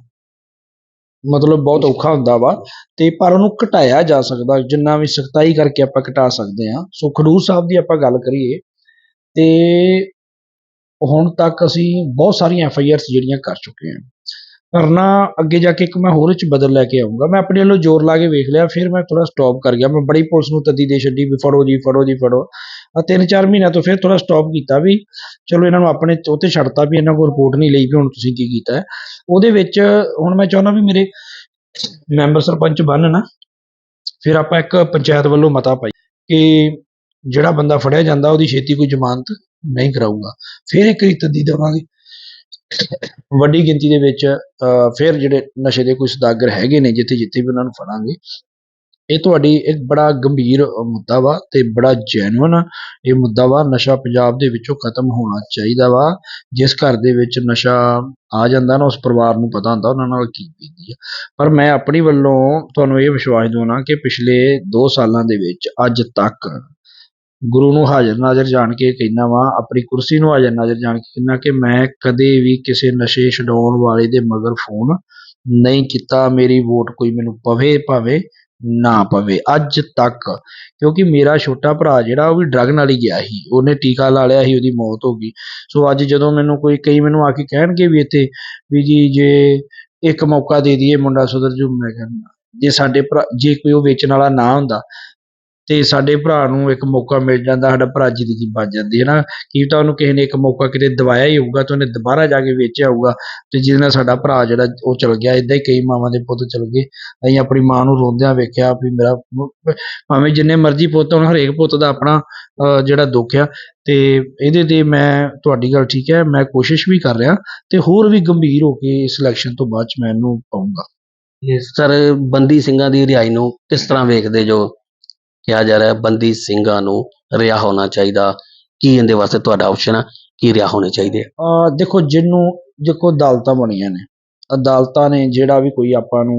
ਮਤਲਬ ਬਹੁਤ ਔਖਾ ਹੁੰਦਾ ਵਾ ਤੇ ਪਰ ਉਹਨੂੰ ਘਟਾਇਆ ਜਾ ਸਕਦਾ, ਜਿੰਨਾ ਵੀ ਸਖਤਾਈ ਕਰਕੇ ਆਪਾਂ ਘਟਾ ਸਕਦੇ ਆ ਸੋ ਖਡੂਰ ਸਾਹਿਬ ਦੀ ਆਪਾਂ ਗੱਲ ਕਰੀਏ ਤੇ ਹੁਣ ਤੱਕ ਅਸੀਂ ਬਹੁਤ ਸਾਰੀਆਂ ਐਫ ਆਈ ਆਰਸ ਜਿਹੜੀਆਂ ਕਰ ਚੁੱਕੇ ਹਾਂ। ਪਰ ਅੱਗੇ ਜਾ ਕੇ ਇੱਕ ਮੈਂ ਹੋਰ ਚ ਬਦਲ ਲੈ ਕੇ ਆਉਂਗਾ ਮੈਂ ਆਪਣੇ ਵੱਲੋਂ ਜ਼ੋਰ ਲਾ ਕੇ ਵੇਖ ਲਿਆ, ਫਿਰ ਮੈਂ ਥੋੜਾ ਸਟਾਪ ਕਰ ਗਿਆ। ਮੈਂ ਬੜੀ ਪੁਲਿਸ ਨੂੰ ਤੱਦੀ ਦੇ ਛੱਡੀ ਵੀ ਫੜੋ ਜੀ ਫੜੋ ਜੀ, ਫੜੋ। ਆ ਤਿੰਨ ਚਾਰ ਮਹੀਨਿਆਂ ਤੋਂ ਫਿਰ ਥੋੜਾ ਸਟਾਪ ਕੀਤਾ ਵੀ, ਚਲੋ ਇਹਨਾਂ ਨੂੰ ਆਪਣੇ ਉੱਤੇ ਛੱਡਤਾ ਵੀ, ਇਹਨਾਂ ਕੋਲ ਰਿਪੋਰਟ ਨਹੀਂ ਲਈ ਵੀ ਹੁਣ ਤੁਸੀਂ ਕੀ ਕੀਤਾ। ਉਹਦੇ ਵਿੱਚ ਹੁਣ ਮੈਂ ਚਾਹੁੰਦਾ ਵੀ ਮੇਰੇ ਮੈਂਬਰ ਸਰਪੰਚ ਬਣ ਨਾ, ਫਿਰ ਆਪਾਂ ਇੱਕ ਪੰਚਾਇਤ ਵੱਲੋਂ ਮਤਾ ਪਾਈ ਕਿ ਜਿਹੜਾ ਬੰਦਾ ਫੜਿਆ ਜਾਂਦਾ, ਉਹਦੀ ਛੇਤੀ ਕੋਈ ਜ਼ਮਾਨਤ ਨਹੀਂ ਕਰਾਊਗਾ। ਫਿਰ ਇੱਕ ਰੀਤ ਦੀ ਦੇਵਾਂਗੇ। ਵੱਡੀ ਗਿਣਤੀ ਦੇ ਵਿੱਚ ਫਿਰ ਜਿਹੜੇ ਨਸ਼ੇ ਦੇ ਕੋਈ ਸਦਾਗਰ ਹੈਗੇ ਨੇ ਜਿੱਥੇ ਜਿੱਥੇ ਵੀ ਉਹਨਾਂ ਨੂੰ ਫੜਾਂਗੇ ਇਹ ਤੁਹਾਡੀ ਇੱਕ ਬੜਾ ਗੰਭੀਰ ਅ, ਮੁੱਦਾ ਵਾ ਤੇ ਬੜਾ ਜੈਨੂਇਨ ਇਹ ਮੁੱਦਾ ਵਾ। ਨਸ਼ਾ ਪੰਜਾਬ ਦੇ ਵਿੱਚੋਂ ਖਤਮ ਹੋਣਾ ਚਾਹੀਦਾ ਵਾ। ਜਿਸ ਘਰ ਦੇ ਵਿੱਚ ਨਸ਼ਾ ਆ ਜਾਂਦਾ ਨਾ ਉਸ ਪਰਿਵਾਰ ਨੂੰ ਪਤਾ ਹੁੰਦਾ ਉਹਨਾਂ ਨਾਲ ਕੀ ਬੀਤਦੀ ਆ। ਪਰ ਮੈਂ ਆਪਣੀ ਵੱਲੋਂ ਤੁਹਾਨੂੰ ਇਹ ਵਿਸ਼ਵਾਸ ਦਿਵਾਉਣਾ ਕਿ ਪਿਛਲੇ 2 ਸਾਲਾਂ ਦੇ ਵਿੱਚ ਅੱਜ ਤੱਕ ਗੁਰੂ ਨੂੰ ਹਾਜ਼ਰ ਨਾਜ਼ਰ ਜਾਣ ਕੇ ਕਹਿੰਦਾ ਵਾ, ਆਪਣੀ ਕੁਰਸੀ ਨੂੰ ਹਾਜ਼ਰ ਨਾਜ਼ਰ ਜਾਣ ਕੇ ਕਹਿੰਦਾ ਕਿ ਮੈਂ ਕਦੇ ਵੀ ਕਿਸੇ ਨਸ਼ੇ ਛਡਾਉਣ ਵਾਲੇ ਦੇ ਮਗਰ ਫੋਨ ਨਹੀਂ ਕੀਤਾ, ਮੇਰੀ ਵੋਟ ਕੋਈ ਮੈਨੂੰ ਪਵੇ, ਭਾਵੇਂ ਨਾ ਪਵੇ, ਅੱਜ ਤੱਕ। ਕਿਉਂਕਿ ਮੇਰਾ ਛੋਟਾ ਭਰਾ ਜਿਹੜਾ, ਉਹ ਵੀ ਡਰਗ ਨਾਲ ਹੀ ਗਿਆ ਸੀ। ਉਹਨੇ ਟੀਕਾ ਲਾ ਲਿਆ ਸੀ, ਉਹਦੀ ਮੌਤ ਹੋ ਗਈ। ਸੋ ਅੱਜ ਜਦੋਂ ਮੈਨੂੰ ਕੋਈ, ਕਈ ਮੈਨੂੰ ਆ ਕੇ ਕਹਿਣਗੇ ਵੀ ਇੱਥੇ, ਵੀ ਜੀ, ਜੇ ਇੱਕ ਮੌਕਾ ਦੇ ਦਈਏ ਮੁੰਡਾ ਸੁਧਰ ਜੂ, ਮੈਂ ਕਹਿੰਦਾ ਜੇ ਸਾਡੇ ਭਰਾ, ਜੇ ਕੋਈ ਉਹ ਵੇਚਣ ਵਾਲਾ ਨਾ ਹੁੰਦਾ ਤੇ ਸਾਡੇ ਭਰਾ ਨੂੰ ਇੱਕ ਮੌਕਾ ਮਿਲ ਜਾਂਦਾ, ਸਾਡਾ ਭਰਾ ਜ਼ਿੰਦਗੀ ਬਚ ਜਾਂਦੀ ਹੈ ਨਾ। ਕੀ ਤਾਂ ਉਹਨੂੰ ਕਿਸੇ ਨੇ ਇੱਕ ਮੌਕਾ ਕਿਤੇ ਦਵਾਇਆ ਹੀ ਹੋਊਗਾ ਤੇ ਉਹਨੇ ਦੁਬਾਰਾ ਜਾ ਕੇ ਵੇਚਿਆ ਹੋਊਗਾ ਤੇ ਜਿਹਦੇ ਨਾਲ ਸਾਡਾ ਭਰਾ ਜਿਹੜਾ ਉਹ ਚਲ ਗਿਆ। ਇਦਾਂ ਹੀ ਕਈ ਮਾਵਾਂ ਦੇ ਪੁੱਤ ਚਲ ਗਏ। ਅਸੀਂ ਆਪਣੀ ਮਾਂ ਨੂੰ ਰੋਂਦਿਆਂ ਵੇਖਿਆ ਵੀ ਮੇਰਾ ਭਾਵੇਂ ਜਿੰਨੇ ਮਰਜ਼ੀ ਪੁੱਤ ਹੋਣ, ਹਰੇਕ ਪੁੱਤ ਦਾ ਆਪਣਾ ਜਿਹੜਾ ਦੁੱਖ ਆ। ਤੇ ਇਹਦੇ ਤੇ ਮੈਂ ਤੁਹਾਡੀ ਗੱਲ ਠੀਕ ਹੈ, ਮੈਂ ਕੋਸ਼ਿਸ਼ ਵੀ ਕਰ ਰਿਹਾ ਤੇ ਹੋਰ ਵੀ ਗੰਭੀਰ ਹੋ ਕੇ ਇਸ ਇਲੈਕਸ਼ਨ ਤੋਂ ਬਾਅਦ ਚ ਮੈਂ ਇਹਨੂੰ ਪਾਉਂਗਾ। ਸਰ, ਬੰਦੀ ਸਿੰਘਾਂ ਦੀ ਰਿਹਾਈ ਨੂੰ ਕਿਸ ਤਰ੍ਹਾਂ ਵੇਖਦੇ ਜੋ ਕਿਹਾ ਜਾ ਰਿਹਾ ਬੰਦੀ ਸਿੰਘਾਂ ਨੂੰ ਰਿਹਾ ਹੋਣਾ ਚਾਹੀਦਾ। ਕੀ ਇਹਦੇ ਵਾਸਤੇ ਤੁਹਾਡਾ ਆਪਸ਼ਨ ਹੈ ਕੀ ਰਿਹਾ ਹੋਣੇ ਚਾਹੀਦੇ ਆ? ਦੇਖੋ, ਜਿਹਨੂੰ, ਦੇਖੋ, ਅਦਾਲਤਾਂ ਬਣੀਆਂ ਨੇ। ਅਦਾਲਤਾਂ ਨੇ ਜਿਹੜਾ ਵੀ ਕੋਈ ਆਪਾਂ ਨੂੰ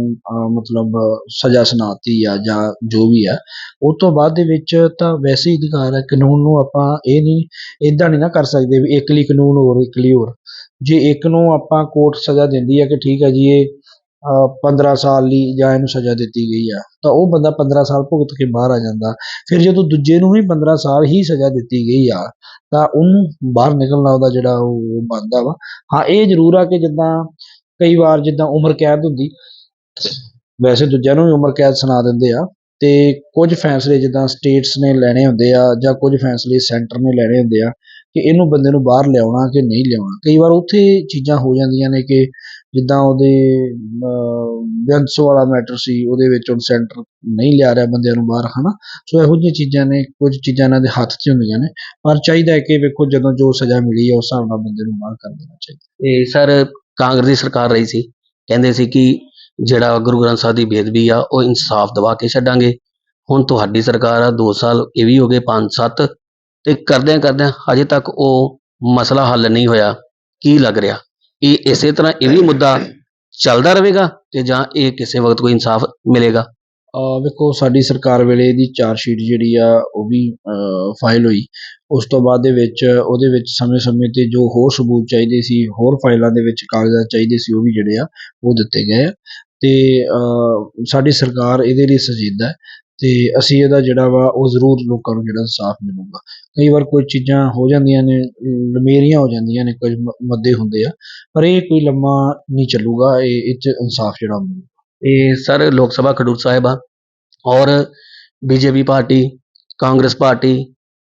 ਮਤਲਬ ਸਜ਼ਾ ਸੁਣਾਤੀ ਆ ਜਾਂ ਜੋ ਵੀ ਆ, ਉਹ ਤੋਂ ਬਾਅਦ ਦੇ ਵਿੱਚ ਤਾਂ ਵੈਸੇ ਹੀ ਅਧਿਕਾਰ ਹੈ, ਕਾਨੂੰਨ ਨੂੰ ਆਪਾਂ ਇਹ ਨਹੀਂ ਇਦਾਂ ਨਹੀਂ ਨਾ ਕਰ ਸਕਦੇ ਵੀ ਇੱਕ ਲਈ ਕਾਨੂੰਨ ਹੋਰ, ਇੱਕ ਲਈ ਹੋਰ। ਜੇ ਇੱਕ ਨੂੰ ਆਪਾਂ ਕੋਰਟ ਸਜ਼ਾ ਦਿੰਦੀ ਹੈ ਕਿ ਠੀਕ ਹੈ ਜੀ, ਇਹ 15 ਸਾਲ ਲਈ ਜਾਂ ਇਹਨੂੰ ਸਜ਼ਾ ਦਿੱਤੀ ਗਈ ਆ, ਤਾਂ ਉਹ ਬੰਦਾ 15 ਸਾਲ ਭੁਗਤ ਕੇ ਬਾਹਰ ਆ ਜਾਂਦਾ। ਫਿਰ ਜਦੋਂ ਦੂਜੇ ਨੂੰ ਵੀ 15 ਸਾਲ ਹੀ ਸਜ਼ਾ ਦਿੱਤੀ ਗਈ ਆ, ਤਾਂ ਉਹਨੂੰ ਬਾਹਰ ਨਿਕਲਣਾ ਉਹਦਾ ਜਿਹੜਾ ਉਹ ਬਣਦਾ ਵਾ। ਹਾਂ, ਇਹ ਜ਼ਰੂਰ ਆ ਕਿ ਜਿੱਦਾਂ ਕਈ ਵਾਰ ਜਿੱਦਾਂ ਉਮਰ ਕੈਦ ਹੁੰਦੀ, ਵੈਸੇ ਦੂਜਿਆਂ ਨੂੰ ਵੀ ਉਮਰ ਕੈਦ ਸੁਣਾ ਦਿੰਦੇ ਆ, ਤੇ ਕੁਝ ਫੈਸਲੇ ਜਿੱਦਾਂ ਸਟੇਟਸ ਨੇ ਲੈਣੇ ਹੁੰਦੇ ਆ ਜਾਂ ਕੁਝ ਫੈਸਲੇ ਸੈਂਟਰ ਨੇ ਲੈਣੇ ਹੁੰਦੇ ਆ ਕਿ ਇਹਨੂੰ ਬੰਦੇ ਨੂੰ ਬਾਹਰ ਲਿਆਉਣਾ ਕਿ ਨਹੀਂ ਲਿਆਉਣਾ। ਕਈ ਵਾਰ ਉੱਥੇ ਚੀਜ਼ਾਂ ਹੋ ਜਾਂਦੀਆਂ ਨੇ ਕਿ ਜਿੱਦਾਂ ਉਹਦੇ ਬੈਂਸ ਵਾਲਾ ਮੈਟਰ ਸੀ, ਉਹਦੇ ਵਿੱਚ ਹੁਣ ਸੈਂਟਰ ਨਹੀਂ ਲਿਆ ਰਿਹਾ ਬੰਦਿਆਂ ਨੂੰ ਬਾਹਰ, ਹਨਾ? ਸੋ ਇਹੋ ਜਿਹੀਆਂ ਚੀਜ਼ਾਂ ਨੇ, ਕੁਝ ਚੀਜ਼ਾਂ ਇਹਨਾਂ ਦੇ ਹੱਥ 'ਚ ਹੁੰਦੀਆਂ ਨੇ, ਪਰ ਚਾਹੀਦਾ ਹੈ ਕਿ ਵੇਖੋ ਜਦੋਂ ਜੋ ਸਜ਼ਾ ਮਿਲੀ ਹੈ, ਉਸ ਹਿਸਾਬ ਨਾਲ ਬੰਦੇ ਨੂੰ ਬਾਹਰ ਕਰ ਦੇਣਾ ਚਾਹੀਦਾ। ਤੇ ਸਰ, ਕਾਂਗਰਸ ਦੀ ਸਰਕਾਰ ਰਹੀ ਸੀ, ਕਹਿੰਦੇ ਸੀ ਕਿ ਜਿਹੜਾ ਗੁਰੂ ਗ੍ਰੰਥ ਸਾਹਿਬ ਦੀ ਬੇਦਬੀ ਆ, ਉਹ ਇਨਸਾਫ ਦਵਾ ਕੇ ਛੱਡਾਂਗੇ। ਹੁਣ ਤੁਹਾਡੀ ਸਰਕਾਰ ਆ 2 ਸਾਲ ਇਹ ਵੀ ਹੋ ਗਏ 5-7 ਤੇ ਕਰਦਿਆਂ ਕਰਦਿਆਂ ਹਜੇ ਤੱਕ ਉਹ ਮਸਲਾ ਹੱਲ ਨਹੀਂ ਹੋਇਆ। ਕੀ ਲੱਗ ਰਿਹਾ? ਇਹ ਇਸੇ ਤਰ੍ਹਾਂ ਇਹ ਵੀ ਮੁੱਦਾ ਚੱਲਦਾ ਰਹੇਗਾ ਤੇ ਜਾਂ ਇਹ ਕਿਸੇ ਵਕਤ ਕੋਈ ਇਨਸਾਫ ਮਿਲੇਗਾ। ਅਹ ਵੇਖੋ, ਸਾਡੀ ਸਰਕਾਰ ਵੇਲੇ ਇਹਦੀ ਚਾਰ ਸ਼ੀਟ ਜਿਹੜੀ ਆ, ਉਹ ਵੀ ਫਾਈਲ ਹੋਈ। ਉਸ ਤੋਂ ਬਾਅਦ ਦੇ ਵਿੱਚ, ਉਹਦੇ ਵਿੱਚ ਸਮੇਂ-ਸਮੇਂ ਤੇ ਜੋ ਹੋਰ ਸਬੂਤ ਚਾਹੀਦੇ ਸੀ, ਹੋਰ ਫਾਈਲਾਂ ਦੇ ਵਿੱਚ ਕਾਗਜ਼ਾਤ ਚਾਹੀਦੇ ਸੀ, ਉਹ ਵੀ ਜਿਹੜੇ ਆ, ਉਹ ਦਿੱਤੇ ਗਏ ਆ। ਤੇ ਸਾਡੀ ਸਰਕਾਰ ਇਹਦੇ ਲਈ ਸੰਜੀਦਾ ਹੈ। ਅਤੇ ਅਸੀਂ ਇਹਦਾ ਜਿਹੜਾ ਵਾ, ਉਹ ਜ਼ਰੂਰ ਲੋਕਾਂ ਨੂੰ ਜਿਹੜਾ ਇਨਸਾਫ ਮਿਲੂਗਾ। ਕਈ ਵਾਰ ਕੁਝ ਚੀਜ਼ਾਂ ਹੋ ਜਾਂਦੀਆਂ ਨੇ, ਲਮੇਰੀਆਂ ਹੋ ਜਾਂਦੀਆਂ ਨੇ, ਕੁਝ ਮ- ਮੱਦੇ ਹੁੰਦੇ ਆ, ਪਰ ਇਹ ਕੋਈ ਲੰਮਾ ਨਹੀਂ ਚੱਲੂਗਾ, ਇਹ ਇਹ 'ਚ ਇਨਸਾਫ ਜਿਹੜਾ ਮਿਲੂਗਾ। ਇਹ ਸਰ ਲੋਕ ਸਭਾ ਖਡੂਰ ਸਾਹਿਬ ਆ, ਔਰ ਬੀਜੇਪੀ ਪਾਰਟੀ, ਕਾਂਗਰਸ ਪਾਰਟੀ,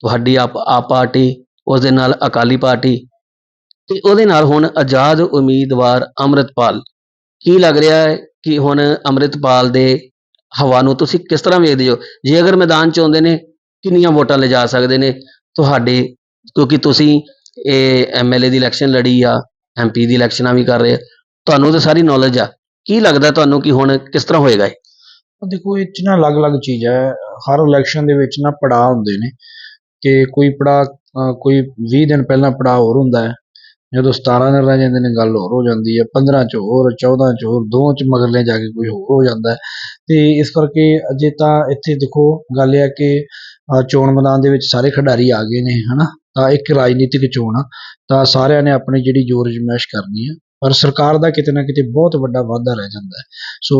ਤੁਹਾਡੀ ਆਪ ਆਪ ਪਾਰਟੀ ਉਸ ਦੇ ਨਾਲ ਅਕਾਲੀ ਪਾਰਟੀ, ਤੇ ਉਹਦੇ ਨਾਲ ਹੁਣ ਆਜ਼ਾਦ ਉਮੀਦਵਾਰ ਅੰਮ੍ਰਿਤਪਾਲ। ਕੀ ਲੱਗ ਰਿਹਾ ਹੈ ਕਿ ਹੁਣ ਅੰਮ੍ਰਿਤਪਾਲ ਦੇ ਹਵਾ ਨੂੰ ਤੁਸੀਂ ਕਿਸ ਤਰ੍ਹਾਂ ਵੇਖਦੇ ਹੋ? ਜੇ ਅਗਰ ਮੈਦਾਨ 'ਚ ਆਉਂਦੇ ਨੇ, ਕਿੰਨੀਆਂ ਵੋਟਾਂ ਲਿਜਾ ਸਕਦੇ ਨੇ? ਤੁਹਾਡੇ, ਕਿਉਂਕਿ ਤੁਸੀਂ ਇਹ ਐਮਐਲਏ ਦੀ ਇਲੈਕਸ਼ਨ ਲੜੀ ਆ ਐਮਪੀ ਦੀ ਇਲੈਕਸ਼ਨਾਂ ਵੀ ਕਰ ਰਹੇ ਆ, ਤੁਹਾਨੂੰ ਤਾਂ ਸਾਰੀ ਨੌਲੇਜ ਆ। ਕੀ ਲੱਗਦਾ ਤੁਹਾਨੂੰ ਕਿ ਹੁਣ ਕਿਸ ਤਰ੍ਹਾਂ ਹੋਏਗਾ ਇਹ? ਦੇਖੋ, ਇਹ 'ਚ ਨਾ ਅਲੱਗ-ਅਲੱਗ ਚੀਜ਼ ਹੈ। ਹਰ ਇਲੈਕਸ਼ਨ ਦੇ ਵਿੱਚ ਨਾ ਪੜਾਅ ਹੁੰਦੇ ਨੇ। ਕਿ ਕੋਈ ਪੜਾਅ ਕੋਈ 20 ਦਿਨ ਪਹਿਲਾਂ ਪੜਾਅ ਹੋਰ ਹੁੰਦਾ ਹੈ। ਜਦੋਂ 17 ਨਾਲ ਰਹਿ ਜਾਂਦੇ ਨੇ, ਗੱਲ ਹੋਰ ਹੋ ਜਾਂਦੀ ਹੈ। 15 ਚ ਹੋਰ 14 ਚ ਹੋਰ, ਦੋ ਚ ਮਗਰਲੇ ਜਾ ਕੇ ਕੋਈ ਹੋਰ ਹੋ ਜਾਂਦਾ ਤੇ ਇਸ ਕਰਕੇ ਅਜੇ ਤਾਂ ਇੱਥੇ ਦੇਖੋ, ਗੱਲ ਇਹ ਹੈ ਕਿ ਚੋਣ ਮੈਦਾਨ ਦੇ ਵਿੱਚ ਸਾਰੇ ਖਿਡਾਰੀ ਆ ਗਏ ਨੇ, ਹਨਾ? ਤਾਂ ਇੱਕ ਰਾਜਨੀਤਿਕ ਚੋਣ ਆ। ਤਾਂ ਸਾਰਿਆਂ ਨੇ ਆਪਣੀ ਜਿਹੜੀ ਜੋਰ ਅਜਮਾਇਸ਼ ਕਰਨੀ ਹੈ। ਪਰ ਸਰਕਾਰ ਦਾ ਕਿਤੇ ਨਾ ਕਿਤੇ ਬਹੁਤ ਵੱਡਾ ਵਾਧਾ ਰਹਿ ਜਾਂਦਾ ਹੈ। ਸੋ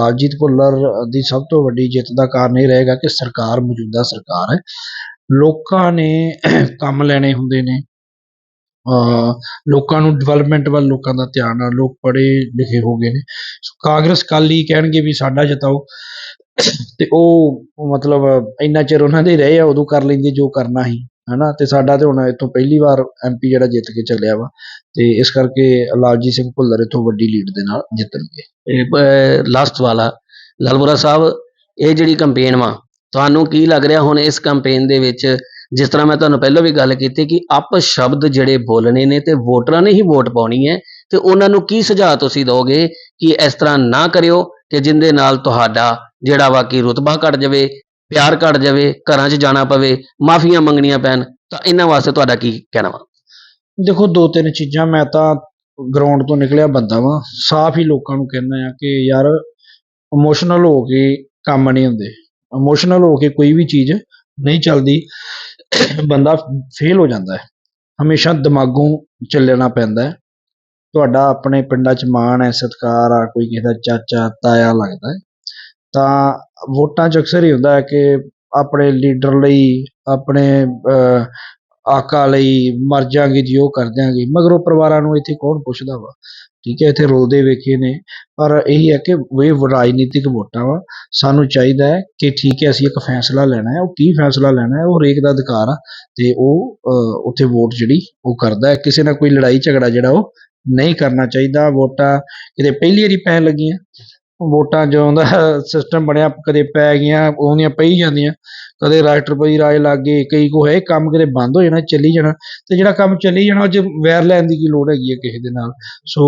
ਲਾਲਜੀਤ ਭੁੱਲਰ ਦੀ ਸਭ ਤੋਂ ਵੱਡੀ ਜਿੱਤ ਦਾ ਕਾਰਨ ਇਹ ਰਹੇਗਾ ਕਿ ਸਰਕਾਰ ਮੌਜੂਦਾ ਸਰਕਾਰ ਹੈ। ਲੋਕਾਂ ਨੇ ਕੰਮ ਲੈਣੇ ਹੁੰਦੇ ਨੇ। ਲੋਕਾਂ ਨੂੰ ਡਿਵੈਲਪਮੈਂਟ ਵੱਲ ਲੋਕਾਂ ਦਾ ਧਿਆਨ ਆ, ਲੋਕ ਪੜ੍ਹੇ ਲਿਖੇ ਹੋ ਗਏ ਨੇ। ਸੋ ਕਾਂਗਰਸ ਕਾਲੀ ਕਹਿਣਗੇ ਵੀ ਸਾਡਾ ਜਿਤਾਓ। ਤੇ ਉਹ ਮਤਲਬ ਇੰਨਾ ਚਿਰ ਉਹਨਾਂ ਦੇ ਰਹੇ ਆ, ਉਦੋਂ ਕਰ ਲੈਂਦੇ ਜੋ ਕਰਨਾ ਸੀ, ਹਨਾ? ਤੇ ਸਾਡਾ ਤੇ ਹੁਣ ਇੱਥੋਂ ਪਹਿਲੀ ਵਾਰ ਐਮਪੀ ਜਿਹੜਾ ਜਿੱਤ ਕੇ ਚੱਲਿਆ ਵਾ। ਤੇ ਇਸ ਕਰਕੇ ਲਾਲਜੀਤ ਸਿੰਘ ਭੁੱਲਰ ਇੱਥੋਂ ਵੱਡੀ ਲੀਡ ਦੇ ਨਾਲ ਜਿੱਤਣਗੇ। ਲਾਸਟ ਵਾਲਾ ਲਾਲਪੁਰਾ ਸਾਹਿਬ, ਇਹ ਜਿਹੜੀ ਕੰਪੇਨ ਵਾ, ਤੁਹਾਨੂੰ ਕੀ ਲੱਗ ਰਿਹਾ ਹੁਣ ਇਸ ਕੰਪੇਨ ਦੇ ਵਿੱਚ ਜਿਸ ਤਰ੍ਹਾਂ ਮੈਂ ਤੁਹਾਨੂੰ ਪਹਿਲਾਂ ਵੀ ਗੱਲ ਕੀਤੀ ਕਿ ਅਪ ਸ਼ਬਦ ਜਿਹੜੇ ਬੋਲਣੇ ਨੇ ਤੇ ਵੋਟਰਾਂ ਨੇ ਹੀ ਵੋਟ ਪਾਉਣੀ ਹੈ, ਤੇ ਉਹਨਾਂ ਨੂੰ ਕੀ ਸੁਝਾਅ ਤੁਸੀਂ ਦਿਓਗੇ ਕਿ ਇਸ ਤਰ੍ਹਾਂ ਨਾ ਕਰਿਓ ਕਿ ਜਿੰਦੇ ਨਾਲ ਤੁਹਾਡਾ ਜਿਹੜਾ ਵਾ ਕਿ ਰੁਤਬਾ ਘਟ ਜਾਵੇ, ਪਿਆਰ ਘਟ ਜਾਵੇ, ਘਰਾਂ 'ਚ ਜਾਣਾ ਪਵੇ, ਮਾਫੀਆਂ ਮੰਗਣੀਆਂ ਪੈਣ, ਤਾਂ ਇਹਨਾਂ ਵਾਸਤੇ ਤੁਹਾਡਾ ਕੀ ਕਹਿਣਾ ਵਾ? ਦੇਖੋ, ਦੋ ਤਿੰਨ ਚੀਜ਼ਾਂ ਮੈਂ ਤਾਂ ਗਰਾਊਂਡ ਤੋਂ ਨਿਕਲਿਆ ਬੰਦਾ ਵਾਂ। ਸਾਫ਼ ਹੀ ਲੋਕਾਂ ਨੂੰ ਕਹਿੰਦਾ ਆ ਕਿ ਯਾਰ ਇਮੋਸ਼ਨਲ ਹੋ ਕੇ ਕੰਮ ਨਹੀਂ ਹੁੰਦੇ। ਇਮੋਸ਼ਨਲ ਹੋ ਕੇ ਕੋਈ ਵੀ ਚੀਜ਼ ਨਹੀਂ ਚੱਲਦੀ। ਬੰਦਾ ਫੇਲ ਹੋ ਜਾਂਦਾ ਹੈ। ਹਮੇਸ਼ਾ ਦਿਮਾਗੋਂ ਚੱਲਣਾ ਪੈਂਦਾ ਹੈ। ਤੁਹਾਡਾ ਆਪਣੇ ਪਿੰਡਾਂ 'ਚ ਮਾਣ ਹੈ ਸਤਿਕਾਰ ਆ ਕੋਈ ਕਿਸੇ ਦਾ ਚਾਚਾ ਤਾਇਆ ਲੱਗਦਾ ਹੈ। ਤਾਂ ਵੋਟਾਂ 'ਚ ਅਕਸਰ ਹੀ ਹੁੰਦਾ ਹੈ ਕਿ ਆਪਣੇ ਲੀਡਰ ਲਈ ਆਪਣੇ ਅਹ, ਆਕਾ ਲਈ ਮਰ ਜਾਾਂਗੇ ਜੀ ਉਹ ਕਰ ਦਿਆਂਗੇ। ਮਗਰੋਂ ਪਰਿਵਾਰਾਂ ਨੂੰ ਇੱਥੇ ਕੌਣ ਪੁੱਛਦਾ ਵਾ? ਠੀਕ ਹੈ ਇੱਥੇ ਰੋਲਦੇ ਵੇਖੇ ਨੇ। ਪਰ ਇਹੀ ਹੈ ਕਿ ਇਹ ਰਾਜਨੀਤਿਕ ਵੋਟਾਂ ਵਾ। ਸਾਨੂੰ ਚਾਹੀਦਾ ਹੈ ਕਿ ਠੀਕ ਹੈ ਅਸੀਂ ਇੱਕ ਫੈਸਲਾ ਲੈਣਾ ਹੈ। ਉਹ ਕੀ ਫੈਸਲਾ ਲੈਣਾ ਹੈ? ਉਹ ਹਰੇਕ ਦਾ ਅਧਿਕਾਰ ਆ ਤੇ ਉਹ ਅਹ, ਉੱਥੇ ਵੋਟ ਜਿਹੜੀ ਉਹ ਕਰਦਾ ਹੈ। ਕਿਸੇ ਨਾਲ ਕੋਈ ਲੜਾਈ ਝਗੜਾ ਜਿਹੜਾ ਉਹ ਨਹੀਂ ਕਰਨਾ ਚਾਹੀਦਾ। ਵੋਟਾਂ ਕਿਤੇ ਪਹਿਲੀ ਵਾਰੀ ਪੈਣ ਲੱਗੀਆਂ। ਵੋਟਾਂ ਜਦੋਂ ਦਾ ਸਿਸਟਮ ਬਣਿਆ, ਕਦੇ ਪੈ ਗਈਆਂ ਉਹਦੀਆਂ ਪਈ ਜਾਂਦੀਆਂ। ਕਦੇ ਰਾਸ਼ਟਰਪਤੀ ਰਾਜ ਲੱਗ ਗਏ, ਕਈ ਕੋ ਹੈ, ਕੰਮ ਕਦੇ ਬੰਦ ਹੋ ਜਾਣਾ, ਚੱਲੀ ਜਾਣਾ। ਤੇ ਜਿਹੜਾ ਕੰਮ ਚੱਲੀ ਜਾਣਾ, ਉਹ 'ਚ ਵੈਰ ਲੈਣ ਦੀ ਕੀ ਲੋੜ ਹੈਗੀ ਹੈ ਕਿਸੇ ਦੇ ਨਾਲ? ਸੋ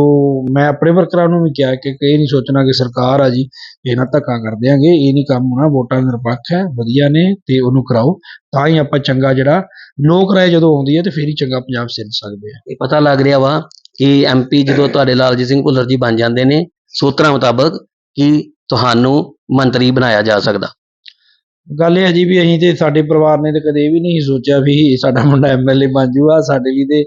ਮੈਂ ਆਪਣੇ ਵਰਕਰਾਂ ਨੂੰ ਵੀ ਕਿਹਾ ਕਿ ਇਹ ਨਹੀਂ ਸੋਚਣਾ ਕਿ ਸਰਕਾਰ ਆ ਜੀ, ਇਹ ਨਾਲ ਧੱਕਾ ਕਰ ਦਿਆਂਗੇ, ਇਹ ਨਹੀਂ ਕੰਮ ਹੋਣਾ, ਵੋਟਾਂ ਨਿਰਪੱਖ ਹੈ, ਵਧੀਆ ਨੇ, ਤੇ ਉਹਨੂੰ ਕਰਾਓ। ਤਾਂ ਹੀ ਆਪਾਂ ਚੰਗਾ ਜਿਹੜਾ ਲੋਕ ਰਾਏ ਜਦੋਂ ਆਉਂਦੀ ਹੈ, ਤੇ ਫੇਰ ਹੀ ਚੰਗਾ ਪੰਜਾਬ ਸਿਰ ਸਕਦੇ ਆ ਇਹ ਪਤਾ ਲੱਗ ਰਿਹਾ ਵਾ ਕਿ ਐਮਪੀ ਜਦੋਂ ਤੁਹਾਡੇ ਲਾਲਜੀਤ ਸਿੰਘ ਭੁੱਲਰ ਜੀ ਬਣ ਜਾਂਦੇ ਨੇ, ਸੂਤਰਾਂ ਮੁਤਾਬਕ ਕਿ ਤੁਹਾਨੂੰ ਮੰਤਰੀ ਬਣਾਇਆ ਜਾ ਸਕਦਾ। ਗੱਲ ਇਹ ਹੈ ਜੀ ਵੀ ਅਸੀਂ ਤੇ ਸਾਡੇ ਪਰਿਵਾਰ ਨੇ ਤੇ ਕਦੇ ਵੀ ਨਹੀਂ ਸੋਚਿਆ ਵੀ ਸਾਡਾ ਮੁੰਡਾ ਐਮਐਲਏ ਬਣ ਜੂਗਾ, ਸਾਡੇ ਵੀ ਤੇ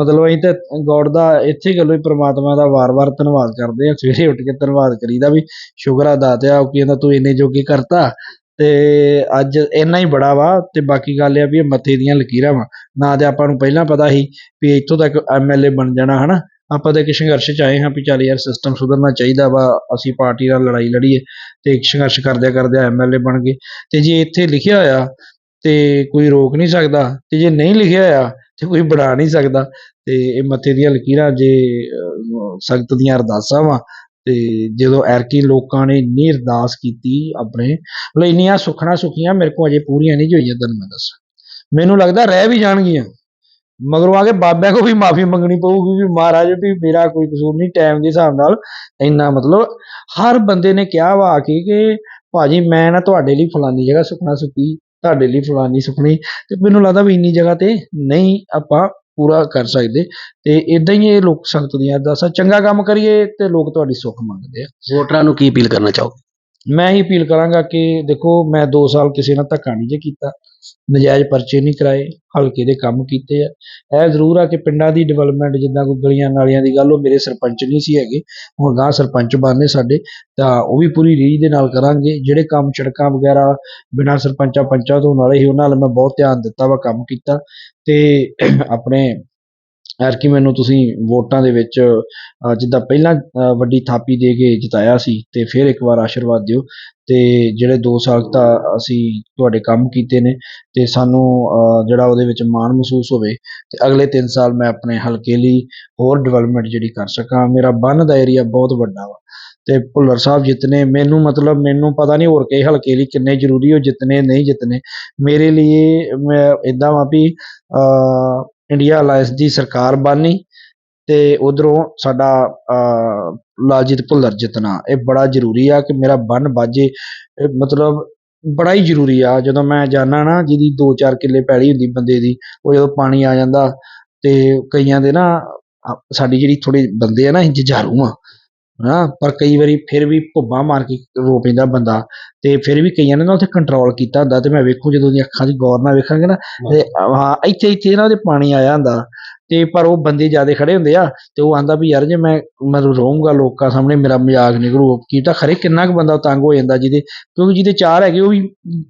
ਮਤਲਬ ਅਸੀਂ ਤਾਂ ਗੋਡ ਦਾ ਇੱਥੇ ਗੱਲੋਂ ਹੀ ਪ੍ਰਮਾਤਮਾ ਦਾ ਵਾਰ-ਵਾਰ ਧੰਨਵਾਦ ਕਰਦੇ ਆ ਸਵੇਰੇ ਉੱਠ ਕੇ ਧੰਨਵਾਦ ਕਰੀਦਾ ਵੀ ਸ਼ੁਕਰ ਆ ਦਾਤਿਆ ਉਹ ਕਹਿੰਦਾ ਤੂੰ ਇੰਨੇ ਜੋਗੇ ਕਰਤਾ ਤੇ ਅੱਜ ਇੰਨਾ ਹੀ ਬੜਾ ਵਾ ਤੇ ਬਾਕੀ ਗੱਲ ਇਹ ਆ ਵੀ ਇਹ ਮੱਥੇ ਦੀਆਂ ਲਕੀਰਾਂ ਵਾ। ਨਾ ਤੇ ਆਪਾਂ ਨੂੰ ਪਹਿਲਾਂ ਪਤਾ ਸੀ ਵੀ ਇੱਥੋਂ ਤੱਕ ਐਮਐਲਏ ਬਣ ਜਾਣਾ, ਹਨਾ? ਆਪਾਂ ਤਾਂ ਇੱਕ ਸੰਘਰਸ਼ ਚ ਆਏ ਹਾਂ ਵੀ ਚੱਲ ਯਾਰ ਸਿਸਟਮ ਸੁਧਰਨਾ ਚਾਹੀਦਾ ਵਾ, ਅਸੀਂ ਪਾਰਟੀ ਨਾਲ ਲੜਾਈ ਲੜੀਏ ਤੇ ਇੱਕ ਸੰਘਰਸ਼ ਕਰਦਿਆਂ ਕਰਦਿਆਂ ਐਮਐਲਏ ਬਣ ਗਏ। ਤੇ ਜੇ ਇੱਥੇ ਲਿਖਿਆ ਹੋਇਆ ਤੇ ਕੋਈ ਰੋਕ ਨਹੀਂ ਸਕਦਾ ਤੇ ਜੇ ਨਹੀਂ ਲਿਖਿਆ ਹੋਇਆ ਤੇ ਕੋਈ ਬਣਾ ਨਹੀਂ ਸਕਦਾ। ਤੇ ਇਹ ਮੱਥੇ ਦੀਆਂ ਲਕੀਰਾਂ ਜੇ ਸੰਗਤ ਦੀਆਂ ਅਰਦਾਸਾਂ ਵਾ, ਤੇ ਜਦੋਂ ਐਰਕੀ ਲੋਕਾਂ ਨੇ ਇੰਨੀ ਅਰਦਾਸ ਕੀਤੀ ਆਪਣੇ, ਮਤਲਬ ਇੰਨੀਆਂ ਸੁਖਣਾ ਸੁਖੀਆਂ ਮੇਰੇ ਕੋਲ ਅਜੇ ਪੂਰੀਆਂ ਨਹੀਂ ਹੋਈਆਂ, ਤੁਹਾਨੂੰ ਮੈਂ ਦੱਸਾਂ। ਮੈਨੂੰ ਲੱਗਦਾ ਰਹਿ ਵੀ ਜਾਣਗੀਆਂ। ਮਗਰੋਂ ਆ ਕੇ ਬਾਬਿਆਂ ਕੋ ਵੀ ਮਾਫੀ ਮੰਗਣੀ ਪਊਗੀ ਵੀ ਮਹਾਰਾਜ ਵੀ ਮੇਰਾ ਕੋਈ ਕਸੂਰ ਨਹੀਂ ਟਾਈਮ ਦੇ ਹਿਸਾਬ ਨਾਲ ਇੰਨਾ ਮਤਲਬ ਹਰ ਬੰਦੇ ਨੇ ਕਿਹਾ ਵਾ ਕੇ ਕਿ ਭਾਜੀ ਮੈਂ ਨਾ ਤੁਹਾਡੇ ਲਈ ਫਲਾਨੀ ਜਗ੍ਹਾ ਸੁਖਣਾ ਸੁਖੀ ਤੁਹਾਡੇ ਲਈ ਫਲਾਨੀ ਸੁਖਣੀ ਤੇ ਮੈਨੂੰ ਲੱਗਦਾ ਵੀ ਇੰਨੀ ਜਗ੍ਹਾ ਤੇ ਨਹੀਂ ਆਪਾਂ ਪੂਰਾ ਕਰ ਸਕਦੇ ਤੇ ਇਦਾਂ ਹੀ ਇਹ ਲੋਕ ਸੰਗਤ ਦੀਆਂ ਅਰਦਾਸਾਂ ਚੰਗਾ ਕੰਮ ਕਰੀਏ ਤੇ ਲੋਕ ਤੁਹਾਡੀ ਸੁੱਖ ਮੰਗਦੇ ਆ। ਵੋਟਰਾਂ ਨੂੰ ਕੀ ਅਪੀਲ ਕਰਨਾ ਚਾਹੋਗੇ? ਮੈਂ ਹੀ ਅਪੀਲ ਕਰਾਂਗਾ ਕਿ ਦੇਖੋ ਮੈਂ 2 ਸਾਲ ਕਿਸੇ ਨਾਲ ਧੱਕਾ ਨਹੀਂ ਜੇ ਕੀਤਾ। ਨਜਾਇਜ਼ ਪਰਚੇ ਨਹੀਂ ਕਰਾਏ, ਹਲਕੇ ਦੇ ਕੰਮ ਕੀਤੇ ਆ। ਇਹ ਜ਼ਰੂਰ ਆ ਕਿ ਪਿੰਡਾਂ ਦੀ ਡਿਵੈਲਪਮੈਂਟ ਜਿੱਦਾਂ ਕੋਈ ਗਲੀਆਂ ਨਾਲੀਆਂ ਦੀ ਗੱਲ, ਉਹ ਮੇਰੇ ਸਰਪੰਚ ਨਹੀਂ ਸੀ ਹੈਗੇ, ਹੁਣ ਗਾਂ ਸਰਪੰਚ ਬਣਨੇ ਸਾਡੇ, ਤਾਂ ਉਹ ਵੀ ਪੂਰੀ ਰੀਝ ਦੇ ਨਾਲ ਕਰਾਂਗੇ। ਜਿਹੜੇ ਕੰਮ ਸੜਕਾਂ ਵਗੈਰਾ ਬਿਨਾਂ ਸਰਪੰਚਾਂ ਪੰਚਾਂ ਤੋਂ ਨਾਲੇ ਸੀ, ਉਹਨਾਂ ਨਾਲ ਮੈਂ ਬਹੁਤ ਧਿਆਨ ਦਿੱਤਾ ਵਾ, ਕੰਮ ਕੀਤਾ। ਤੇ ਆਪਣੇ ਐਰਕੀ ਮੈਨੂੰ ਤੁਸੀਂ ਵੋਟਾਂ ਦੇ ਵਿੱਚ ਜਿੱਦਾਂ ਪਹਿਲਾਂ ਵੱਡੀ ਥਾਪੀ ਦੇ ਕੇ ਜਿਤਾਇਆ ਸੀ ਤੇ ਫਿਰ ਇੱਕ ਵਾਰ ਆਸ਼ੀਰਵਾਦ ਦਿਓ ਤੇ ਜਿਹੜੇ 2 ਸਾਲ ਤਾਂ ਅਸੀਂ ਤੁਹਾਡੇ ਕੰਮ ਕੀਤੇ ਨੇ ਤੇ ਸਾਨੂੰ ਜਿਹੜਾ ਉਹਦੇ ਵਿੱਚ ਮਾਣ ਮਹਿਸੂਸ ਹੋਵੇ ਤੇ ਅਗਲੇ 3 ਸਾਲ ਮੈਂ ਆਪਣੇ ਹਲਕੇ ਲਈ ਹੋਰ ਡਿਵੈਲਪਮੈਂਟ ਜਿਹੜੀ ਕਰ ਸਕਾਂ। ਮੇਰਾ ਬੰਨ ਦਾ ਏਰੀਆ ਬਹੁਤ ਵੱਡਾ ਵਾ ਤੇ ਭੁੱਲਰ ਸਾਹਿਬ ਜਿਤਨੇ, ਮੈਨੂੰ ਮਤਲਬ ਮੈਨੂੰ ਪਤਾ ਨਹੀਂ ਹੋਰ ਕਿਸੇ ਹਲਕੇ ਲਈ ਕਿੰਨੇ ਜ਼ਰੂਰੀ ਹੋ ਜਿਤਨੇ, ਨਹੀਂ ਜਿਤਨੇ। ਮੇਰੇ ਲਈ ਮੈਂ ਇਦਾਂ ਵਾ ਵੀ ਇੰਡੀਆ ਅਲਾਈਅੰਸ ਦੀ ਸਰਕਾਰ ਬਾਨੀ ਤੇ ਉਧਰੋਂ ਸਾਡਾ ਅ, ਲਾਲਜੀਤ ਭੁੱਲਰ ਜਿੱਤਣਾ। ਇਹ ਬੜਾ ਜ਼ਰੂਰੀ ਆ ਕਿ ਮੇਰਾ ਬੰਨ ਬਾਜੇ ਮਤਲਬ ਬੜਾ ਹੀ ਜ਼ਰੂਰੀ ਆ। ਜਦੋਂ ਮੈਂ ਜਾਣਾ ਨਾ ਜਿਹਦੀ 2-4 ਕਿੱਲੇ ਪੈਲੀ ਹੁੰਦੀ ਬੰਦੇ ਦੀ ਉਹ ਜਦੋਂ ਪਾਣੀ ਆ ਜਾਂਦਾ ਤੇ ਕਈਆਂ ਦੇ ਨਾ ਸਾਡੀ ਜਿਹੜੀ ਥੋੜੇ ਬੰਦੇ ਆ ਨਾ ਇੰਜ ਜੁਝਾਰੂ ਆ। ਹਾਂ ਪਰ ਕਈ ਵਾਰੀ ਫਿਰ ਵੀ ਭੁੱਬਾਂ ਮਾਰ ਕੇ ਰੋ ਪੈਂਦਾ ਬੰਦਾ ਤੇ ਫਿਰ ਵੀ ਕਈਆਂ ਨੇ ਨਾ ਉੱਥੇ ਕੰਟਰੋਲ ਕੀਤਾ ਹੁੰਦਾ ਤੇ ਮੈਂ ਵੇਖੂ ਜਦੋਂ ਦੀ ਅੱਖਾਂ 'ਚ ਗੌਰ ਨਾਲ ਵੇਖਾਂਗੇ ਨਾ ਤੇ ਹਾਂ ਇੱਥੇ ਇੱਥੇ ਨਾ ਉਹਦੇ ਪਾਣੀ ਆਇਆ ਹੁੰਦਾ ਤੇ ਪਰ ਉਹ ਬੰਦੇ ਜਿਆਦੇ ਖੜੇ ਹੁੰਦੇ ਆ ਤੇ ਉਹ ਆਂਦਾ ਵੀ ਯਾਰ ਜੇ ਮੈਂ ਮੈਂ ਰਹੂੰਗਾ ਲੋਕਾਂ ਸਾਹਮਣੇ, ਮੇਰਾ ਮਜ਼ਾਕ ਨਿਕਲੂ ਕੀ ਤਾਂ ਖਰੇ ਕਿੰਨਾ ਕੁ ਬੰਦਾ ਤੰਗ ਹੋ ਜਾਂਦਾ ਜਿਹਦੇ, ਕਿਉਂਕਿ ਜਿਹਦੇ ਚਾਰ ਹੈਗੇ ਉਹ ਵੀ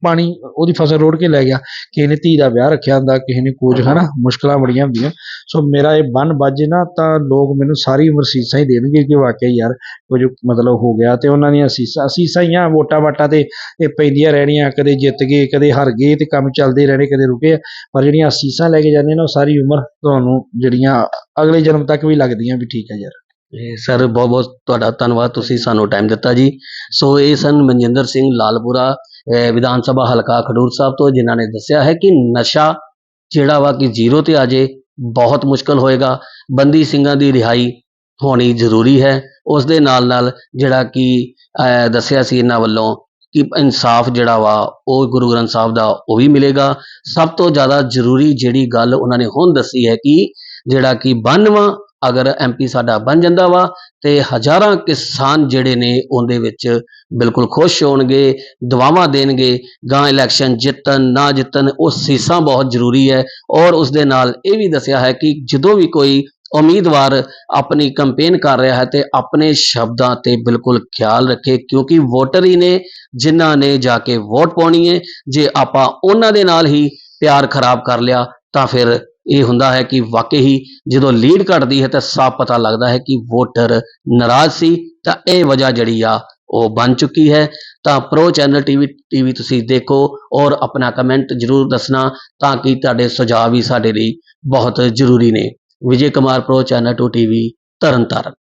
ਪਾਣੀ, ਉਹਦੀ ਫਸਲ ਰੋੜ ਕੇ ਲੈ ਗਿਆ। ਕਿਸੇ ਨੇ ਧੀ ਦਾ ਵਿਆਹ ਰੱਖਿਆ ਹੁੰਦਾ, ਕਿਸੇ ਨੇ ਕੁਝ ਹਨਾ ਮੁਸ਼ਕਲਾਂ ਬੜੀਆਂ ਹੁੰਦੀਆਂ। ਸੋ ਮੇਰਾ ਇਹ ਬੰਨ ਬਾਜੇ ਨਾ ਤਾਂ ਲੋਕ ਮੈਨੂੰ ਸਾਰੀ ਉਮਰ ਸੀਸਾਂ ਹੀ ਦੇਣਗੇ ਕਿ ਵਾਕਿਆ ਯਾਰ ਕੁਝ ਮਤਲਬ ਹੋ ਗਿਆ ਤੇ ਉਹਨਾਂ ਦੀਆਂ ਸੀਸਾਂ ਸੀਸਾਂ ਹੀ ਆ, ਵੋਟਾਂ ਵਾਟਾਂ ਤੇ ਇਹ ਪੈਂਦੀਆਂ ਰਹਿਣੀਆਂ, ਕਦੇ ਜਿੱਤ ਗਏ, ਕਦੇ ਹਾਰ ਗਏ ਤੇ ਕੰਮ ਚੱਲਦੇ ਰਹਿਣੇ, ਕਦੇ ਰੁਕੇ ਪਰ ਜਿਹੜੀਆਂ ਅਸੀਸਾਂ ਲੈ ਕੇ ਜਾਂਦੇ ਨੇ ਉਹ ਸਾਰੀ ਉਮਰ ਤੁਹਾਨੂੰ ਜਿਹੜੀਆਂ ਅਗਲੇ ਜਨਮ ਤੱਕ ਵੀ ਲੱਗਦੀਆਂ ਵੀ ਠੀਕ ਹੈ ਯਾਰ। ਇਹ ਸਰ, ਬਹੁਤ ਬਹੁਤ ਤੁਹਾਡਾ ਧੰਨਵਾਦ, ਤੁਸੀਂ ਸਾਨੂੰ ਟਾਈਮ ਦਿੱਤਾ ਜੀ। ਸੋ ਇਹ ਸਨ ਮਨਜਿੰਦਰ ਸਿੰਘ ਲਾਲਪੁਰਾ ਅਹ ਵਿਧਾਨ ਸਭਾ ਹਲਕਾ ਖਡੂਰ ਸਾਹਿਬ ਤੋਂ, ਜਿਨ੍ਹਾਂ ਨੇ ਦੱਸਿਆ ਹੈ ਕਿ ਨਸ਼ਾ ਜਿਹੜਾ ਵਾ ਕਿ ਜ਼ੀਰੋ ਤੇ ਆ ਜੇ, ਬਹੁਤ ਮੁਸ਼ਕਲ ਹੋਏਗਾ। ਬੰਦੀ ਸਿੰਘਾਂ ਦੀ ਰਿਹਾਈ ਹੋਣੀ ਜ਼ਰੂਰੀ ਹੈ। ਉਸ ਦੇ ਨਾਲ ਨਾਲ ਜਿਹੜਾ ਕਿ, ਅਹ, ਦੱਸਿਆ ਸੀ ਇਹਨਾਂ ਵੱਲੋਂ ਕਿ ਇਨਸਾਫ ਜਿਹੜਾ ਵਾ, ਉਹ ਗੁਰੂ ਗ੍ਰੰਥ ਸਾਹਿਬ ਦਾ ਉਹ ਵੀ ਮਿਲੇਗਾ। ਸਭ ਤੋਂ ਜ਼ਿਆਦਾ ਜ਼ਰੂਰੀ ਜਿਹੜੀ ਗੱਲ ਉਹਨਾਂ ਨੇ ਹੁਣ ਦੱਸੀ ਹੈ ਕਿ ਜਿਹੜਾ ਕਿ 92 ਅਗਰ ਐਮਪੀ ਸਾਡਾ ਬਣ ਜਾਂਦਾ ਵਾ, ਤੇ ਹਜ਼ਾਰਾਂ ਕਿਸਾਨ ਜਿਹੜੇ ਨੇ ਉਹਦੇ ਵਿੱਚ ਬਿਲਕੁਲ ਖੁਸ਼ ਹੋਣਗੇ, ਦੁਆਵਾਂ ਦੇਣਗੇ ਗਾਂ ਇਲੈਕਸ਼ਨ ਜਿੱਤਣ, ਨਾ ਜਿੱਤਣ, ਉਹ ਸੀਸਾਂ ਬਹੁਤ ਜ਼ਰੂਰੀ ਹੈ। ਔਰ ਉਸ ਦੇ ਨਾਲ ਇਹ ਵੀ ਦੱਸਿਆ ਹੈ ਕਿ ਜਦੋਂ ਵੀ ਕੋਈ ਉਮੀਦਵਾਰ ਆਪਣੀ ਕੰਪੇਨ ਕਰ ਰਿਹਾ ਹੈ ਤੇ ਆਪਣੇ ਸ਼ਬਦਾਂ ਤੇ ਬਿਲਕੁਲ ਖਿਆਲ ਰੱਖੇ, ਕਿਉਂਕਿ ਵੋਟਰ ਹੀ ਨੇ, ਜਿਨ੍ਹਾਂ ਨੇ ਜਾ ਕੇ ਵੋਟ ਪਾਉਣੀ ਹੈ। ਜੇ ਆਪਾਂ ਉਹਨਾਂ ਦੇ ਨਾਲ ਹੀ ਪਿਆਰ ਖਰਾਬ ਕਰ ਲਿਆ, ਤਾਂ ਫਿਰ ਇਹ ਹੁੰਦਾ ਹੈ ਕਿ ਵਾਕਈ ਹੀ ਜਦੋਂ ਲੀਡ ਘਟਦੀ ਹੈ ਤਾਂ ਸਾਫ਼ ਪਤਾ ਲੱਗਦਾ ਹੈ ਕਿ ਵੋਟਰ ਨਾਰਾਜ਼ ਸੀ, ਤਾਂ ਇਹ ਵਜ੍ਹਾ ਜਿਹੜੀ ਆ, ਉਹ ਬਣ ਚੁੱਕੀ ਹੈ। ਤਾਂ ਪ੍ਰੋ ਚੈਨਲ ਟੀਵੀ ਟੀਵੀ ਤੁਸੀਂ ਦੇਖੋ ਔਰ ਆਪਣਾ ਕਮੈਂਟ ਜਰੂਰ ਦੱਸਣਾ ਤਾਂ ਕਿ ਤੁਹਾਡੇ ਸੁਝਾਅ ਵੀ ਸਾਡੇ ਲਈ ਬਹੁਤ ਜ਼ਰੂਰੀ ਨੇ। Vijay Kumar pro channel 2 TV Tarn Taran.